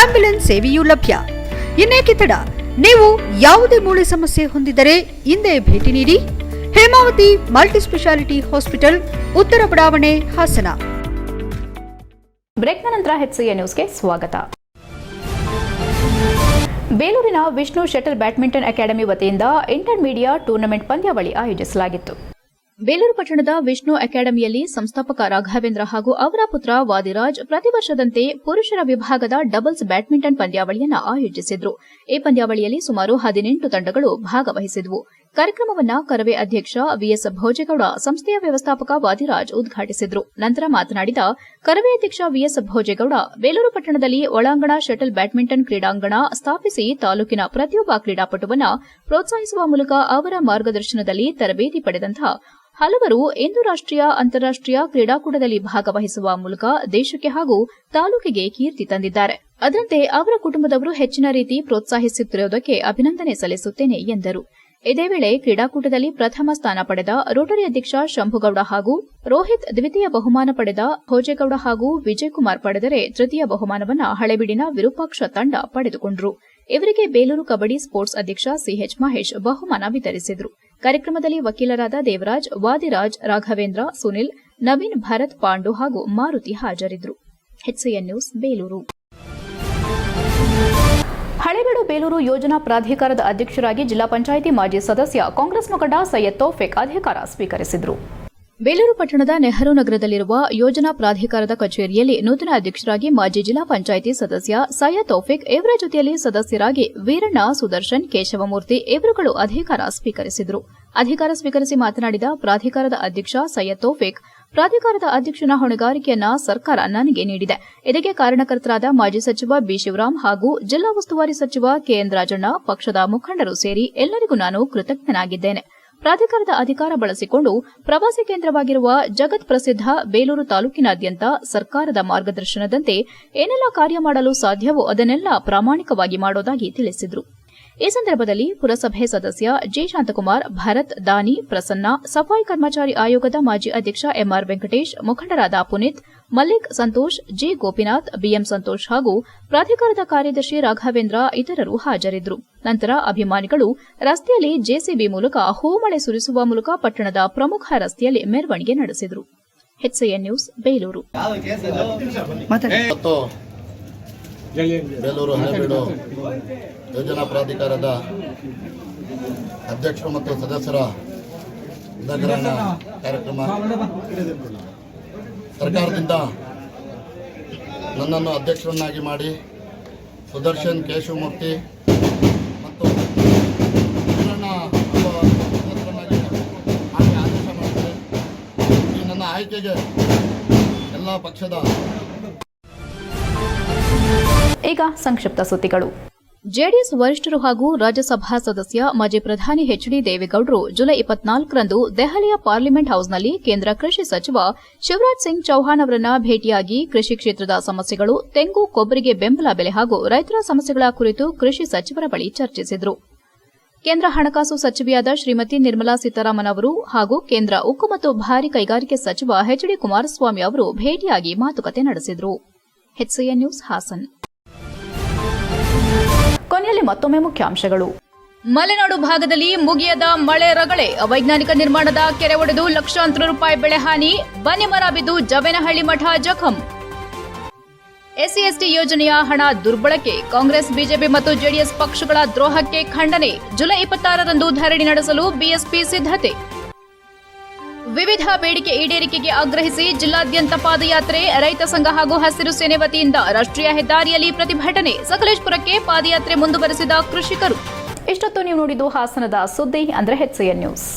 O: Ambulance ಸೇವೆಯೂ ಲಭ್ಯ. ಇನ್ನೇಕೆ ತಡ ನೀವು ಯಾವುದೇ ಮೂಳೆ ಸಮಸ್ಯೆ ಹೊಂದಿದರೆ ಹಿಂದೆ ಭೇಟಿ ನೀಡಿ. ಹೇಮಾವತಿ ಮಲ್ಟಿ ಸ್ಪೆಷಾಲಿಟಿ ಹಾಸ್ಪಿಟಲ್, ಉತ್ತರ ಬಡಾವಣೆ, ಹಾಸನ.
A: ಬ್ರೇಕ್ನ ನಂತರ ಹೆಚ್ಸಿಎ ನ್ಯೂಸ್ಗೆ ಸ್ವಾಗತ. ಬೇಲೂರಿನ ವಿಷ್ಣು ಶಟಲ್ ಬ್ಯಾಡ್ಮಿಂಟನ್ ಅಕಾಡೆಮಿ ವತಿಯಿಂದ ಇಂಟರ್ಮೀಡಿಯಾ ಟೂರ್ನಮೆಂಟ್ ಪಂದ್ಯಾವಳಿ ಆಯೋಜಿಸಲಾಗಿತ್ತು. ಬೇಲೂರು ಪಟ್ಟಣದ ವಿಷ್ಣು ಅಕಾಡೆಮಿಯಲ್ಲಿ ಸಂಸ್ಥಾಪಕ ರಾಘವೇಂದ್ರ ಹಾಗೂ ಅವರ ಪುತ್ರ ವಾದಿರಾಜ್ ಪ್ರತಿ ವರ್ಷದಂತೆ ಪುರುಷರ ವಿಭಾಗದ ಡಬಲ್ಸ್ ಬ್ಯಾಡ್ಮಿಂಟನ್ ಪಂದ್ಯಾವಳಿಯನ್ನು ಆಯೋಜಿಸಿದ್ರು. ಈ ಪಂದ್ಯಾವಳಿಯಲ್ಲಿ ಸುಮಾರು ಹದಿನೆಂಟು ತಂಡಗಳು ಭಾಗವಹಿಸಿದವು. ಕಾರ್ಯಕ್ರಮವನ್ನು ಕರವೇ ಅಧ್ಯಕ್ಷ ವಿಎಸ್ ಭೋಜೇಗೌಡ ಸಂಸ್ಥೆಯ ವ್ಯವಸ್ಥಾಪಕ ವಾದಿರಾಜ್ ಉದ್ಘಾಟಿಸಿದ್ರು. ನಂತರ ಮಾತನಾಡಿದ ಕರವೇ ಅಧ್ಯಕ್ಷ ವಿಎಸ್ ಭೋಜೇಗೌಡ, ಬೇಲೂರು ಪಟ್ಟಣದಲ್ಲಿ ಒಳಾಂಗಣ ಶಟಲ್ ಬ್ಯಾಡ್ಮಿಂಟನ್ ಕ್ರೀಡಾಂಗಣ ಸ್ಥಾಪಿಸಿ ತಾಲೂಕಿನ ಪ್ರತಿಯೊಬ್ಬ ಕ್ರೀಡಾಪಟುವನ್ನು ಪ್ರೋತ್ಸಾಹಿಸುವ ಮೂಲಕ ಅವರ ಮಾರ್ಗದರ್ಶನದಲ್ಲಿ ತರಬೇತಿ ಪಡೆದಂತಹ ಹಲವರು ಇಂದು ರಾಷ್ಟೀಯ ಅಂತಾರಾಷ್ಟೀಯ ಕ್ರೀಡಾಕೂಟದಲ್ಲಿ ಭಾಗವಹಿಸುವ ಮೂಲಕ ದೇಶಕ್ಕೆ ಹಾಗೂ ತಾಲೂಕಿಗೆ ಕೀರ್ತಿ ತಂದಿದ್ದಾರೆ. ಅದರಂತೆ ಅವರ ಕುಟುಂಬದವರು ಹೆಚ್ಚಿನ ರೀತಿ ಪ್ರೋತ್ಸಾಹಿಸುತ್ತಿರುವುದಕ್ಕೆ ಅಭಿನಂದನೆ ಸಲ್ಲಿಸುತ್ತೇನೆ ಎಂದರು. ಇದೇ ವೇಳೆ ಕ್ರೀಡಾಕೂಟದಲ್ಲಿ ಪ್ರಥಮ ಸ್ಥಾನ ಪಡೆದ ರೋಟರಿ ಅಧ್ಯಕ್ಷ ಶಂಭುಗೌಡ ಹಾಗೂ ರೋಹಿತ್ ದ್ವಿತೀಯ ಬಹುಮಾನ ಪಡೆದ ಭೋಜೇಗೌಡ ಹಾಗೂ ವಿಜಯಕುಮಾರ್ ಪಡೆದರೆ ತೃತೀಯ ಬಹುಮಾನವನ್ನು ಹಳೆಬೀಡಿನ ವಿರೂಪಾಕ್ಷ ತಂಡ ಪಡೆದುಕೊಂಡರು. ಇವರಿಗೆ ಬೇಲೂರು ಕಬಡ್ಡಿ ಸ್ಪೋರ್ಟ್ಸ್ ಅಧ್ಯಕ್ಷ ಸಿಎಚ್ ಮಹೇಶ್ ಬಹುಮಾನ ವಿತರಿಸಿದರು. ಕಾರ್ಯಕ್ರಮದಲ್ಲಿ ವಕೀಲರಾದ ದೇವರಾಜ್, ವಾದಿರಾಜ್, ರಾಘವೇಂದ್ರ, ಸುನಿಲ್, ನವೀನ್ ಭರತ್ ಪಾಂಡು ಹಾಗೂ ಮಾರುತಿ ಹಾಜರಿದ್ದರು. ನ್ಯೂಸ್, ಬೇಲೂರು. ಹಳೆಬೀಡು ಬೇಲೂರು ಯೋಜನಾ ಪ್ರಾಧಿಕಾರದ ಅಧ್ಯಕ್ಷರಾಗಿ ಜಿಲ್ಲಾ ಪಂಚಾಯಿತಿ ಮಾಜಿ ಸದಸ್ಯ ಕಾಂಗ್ರೆಸ್ ಮುಖಂಡ ಸೈಯದ್ ತೌಫಿಕ್ ಅಧಿಕಾರ ಸ್ವೀಕರಿಸಿದರು. ಬೇಲೂರು ಪಟ್ಟಣದ ನೆಹರು ನಗರದಲ್ಲಿರುವ ಯೋಜನಾ ಪ್ರಾಧಿಕಾರದ ಕಚೇರಿಯಲ್ಲಿ ನೂತನ ಅಧ್ಯಕ್ಷರಾಗಿ ಮಾಜಿ ಜಿಲ್ಲಾ ಪಂಚಾಯಿತಿ ಸದಸ್ಯ ಸಯ್ಯದ್ ತೌಫಿಕ್, ಇವರ ಜೊತೆಯಲ್ಲಿ ಸದಸ್ಯರಾಗಿ ವೀರಣ್ಣ ಸುದರ್ಶನ್, ಕೇಶವಮೂರ್ತಿ ಇವರುಗಳು ಅಧಿಕಾರ ಸ್ವೀಕರಿಸಿದರು. ಅಧಿಕಾರ ಸ್ವೀಕರಿಸಿ ಮಾತನಾಡಿದ ಪ್ರಾಧಿಕಾರದ ಅಧ್ಯಕ್ಷ ಸಯ್ಯದ್ ತೌಫಿಕ್, ಪ್ರಾಧಿಕಾರದ ಅಧ್ಯಕ್ಷನ ಹೊಣೆಗಾರಿಕೆಯನ್ನ ಸರ್ಕಾರ ನನಗೆ ನೀಡಿದೆ. ಇದಕ್ಕೆ ಕಾರಣಕರ್ತರಾದ ಮಾಜಿ ಸಚಿವ ಬಿ ಶಿವರಾಮ್ ಹಾಗೂ ಜಿಲ್ಲಾ ಉಸ್ತುವಾರಿ ಸಚಿವ ಕೆಎನ್ ರಾಜಣ್ಣ, ಪಕ್ಷದ ಮುಖಂಡರು ಸೇರಿ ಎಲ್ಲರಿಗೂ ನಾನು ಕೃತಜ್ಞನಾಗಿದ್ದೇನೆ. ಪ್ರಾಧಿಕಾರದ ಅಧಿಕಾರ ಬಳಸಿಕೊಂಡು ಪ್ರವಾಸಿ ಕೇಂದ್ರವಾಗಿರುವ ಜಗತ್ ಪ್ರಸಿದ್ದ ಬೇಲೂರು ತಾಲೂಕಿನಾದ್ಯಂತ ಸರ್ಕಾರದ ಮಾರ್ಗದರ್ಶನದಂತೆ ಏನೆಲ್ಲ ಕಾರ್ಯ ಮಾಡಲು ಸಾಧ್ಯವೋ ಅದನ್ನೆಲ್ಲ ಪ್ರಾಮಾಣಿಕವಾಗಿ ಮಾಡೋದಾಗಿ ತಿಳಿಸಿದರು. ಈ ಸಂದರ್ಭದಲ್ಲಿ ಪುರಸಭೆ ಸದಸ್ಯ ಜೆ ಶಾಂತಕುಮಾರ್ ಭರತ್ ದಾನಿ ಪ್ರಸನ್ನ ಸಫಾಯಿ ಕರ್ಮಚಾರಿ ಆಯೋಗದ ಮಾಜಿ ಅಧ್ಯಕ್ಷ ಎಂಆರ್ ವೆಂಕಟೇಶ್ ಮುಖಂಡರಾದ ಪುನೀತ್ ಮಲ್ಲಿಕ್ ಸಂತೋಷ್ ಜಿ ಗೋಪಿನಾಥ್ ಬಿಎಂ ಸಂತೋಷ್ ಹಾಗೂ ಪ್ರಾಧಿಕಾರದ ಕಾರ್ಯದರ್ಶಿ ರಾಘವೇಂದ್ರ ಇತರರು ಹಾಜರಿದ್ದರು. ನಂತರ ಅಭಿಮಾನಿಗಳು ರಸ್ತೆಯಲ್ಲಿ ಜೆಸಿಬಿ ಮೂಲಕ ಹೂಮಳೆ ಸುರಿಸುವ ಮೂಲಕ ಪಟ್ಟಣದ ಪ್ರಮುಖ ರಸ್ತೆಯಲ್ಲಿ ಮೆರವಣಿಗೆ ನಡೆಸಿದರು. HCN news Belur.
P: ಯೋಜನಾ ಪ್ರಾಧಿಕಾರದ ಅಧ್ಯಕ್ಷರು ಮತ್ತು ಸದಸ್ಯರ ದಿನಗ್ರಹಣ ಕಾರ್ಯಕ್ರಮ ಸರ್ಕಾರದಿಂದ ನನ್ನನ್ನು ಅಧ್ಯಕ್ಷರನ್ನಾಗಿ ಮಾಡಿ ಸುದರ್ಶನ್ ಕೇಶವಮೂರ್ತಿ ಮತ್ತು ನನ್ನ ಆಯ್ಕೆಗೆ ಎಲ್ಲ ಪಕ್ಷದ
A: ಈಗ ಸಂಕ್ಷಿಪ್ತ ಸುದ್ದಿಗಳು.
B: ಜೆಡಿಎಸ್ ವರಿಷ್ಠರು ಹಾಗೂ ರಾಜ್ಯಸಭಾ ಸದಸ್ಯ ಮಾಜಿ ಪ್ರಧಾನಿ ಎಚ್ಡಿ ದೇವೇಗೌಡರು ಜುಲೈ ಇಪ್ಪತ್ನಾಲ್ಕರಂದು ದೆಹಲಿಯ ಪಾರ್ಲಿಮೆಂಟ್ ಹೌಸ್ನಲ್ಲಿ ಕೇಂದ್ರ ಕೃಷಿ ಸಚಿವ ಶಿವರಾಜ್ ಸಿಂಗ್ ಚೌಹಾಣ್ ಅವರನ್ನ ಭೇಟಿಯಾಗಿ ಕೃಷಿ ಕ್ಷೇತ್ರದ ಸಮಸ್ಯೆಗಳು, ತೆಂಗು, ಕೊಬ್ಬರಿಗೆ ಬೆಂಬಲ ಬೆಲೆ ಹಾಗೂ ರೈತರ ಸಮಸ್ಯೆಗಳ ಕುರಿತು ಕೃಷಿ ಸಚಿವರ ಬಳಿ ಚರ್ಚಿಸಿದರು. ಕೇಂದ್ರ ಹಣಕಾಸು ಸಚಿವೆಯಾದ ಶ್ರೀಮತಿ ನಿರ್ಮಲಾ ಸೀತಾರಾಮನ್ ಅವರು ಹಾಗೂ ಕೇಂದ್ರ ಉಕ್ಕು ಮತ್ತು ಭಾರಿ ಕೈಗಾರಿಕೆ ಸಚಿವ ಎಚ್ಡಿ ಕುಮಾರಸ್ವಾಮಿ ಅವರು ಭೇಟಿಯಾಗಿ ಮಾತುಕತೆ ನಡೆಸಿದರು. ನ್ಯೂಸ್ ಹಾಸನ್.
A: ಕೊನೆಯಲ್ಲಿ ಮತ್ತೊಮ್ಮೆ ಮುಖ್ಯಾಂಶಗಳು
B: ಮಲೆನಾಡು ಭಾಗದಲ್ಲಿ ಮುಗಿಯದ ಮಳೆ ರಗಳೆ. ಅವೈಜ್ಞಾನಿಕ ನಿರ್ಮಾಣದ ಕೆರೆ ಒಡೆದು ಲಕ್ಷಾಂತರ ರೂಪಾಯಿ ಬೆಳೆ ಹಾನಿ. ಬನ್ನಿ ಮರ ಬಿದ್ದು ಜವೇನಹಳ್ಳಿ ಮಠ ಜಖಂ. ಎಸ್ಸಿಎಸ್ಟಿ ಯೋಜನೆಯ ಹಣ ದುರ್ಬಳಕೆ. ಕಾಂಗ್ರೆಸ್, ಬಿಜೆಪಿ ಮತ್ತು ಜೆಡಿಎಸ್ ಪಕ್ಷಗಳ ದ್ರೋಹಕ್ಕೆ ಖಂಡನೆ. ಜುಲೈ ಇಪ್ಪತ್ತಾರರಂದು ಧರಣಿ ನಡೆಸಲು ಬಿಎಸ್ಪಿ ಸಿದ್ಧತೆ. ವಿವಿಧ ಬೇಡಿಕೆ ಈಡೇರಿಕೆಗೆ ಆಗ್ರಹಿಸಿ ಜಿಲ್ಲಾದ್ಯಂತ ಪಾದಯಾತ್ರೆ, ರೈತ ಸಂಘ ಹಾಗೂ ಹಸಿರು ಸೇನೆ ವತಿಯಿಂದ ರಾಷ್ಟ್ರೀಯ ಹೆದ್ದಾರಿಯಲ್ಲಿ ಪ್ರತಿಭಟನೆ, ಸಕಲೇಶ್ಪುರಕ್ಕೆ ಪಾದಯಾತ್ರೆ ಮುಂದುವರೆಸಿದ ಕೃಷಿಕರು.
A: ಇಷ್ಟೊತ್ತು ನೀವು ನೋಡಿದ್ದು ಹಾಸನದ ಸುದ್ದಿ, ಅಂದ್ರೆ ಹೆಚ್ಸಿಎನ್ ನ್ಯೂಸ್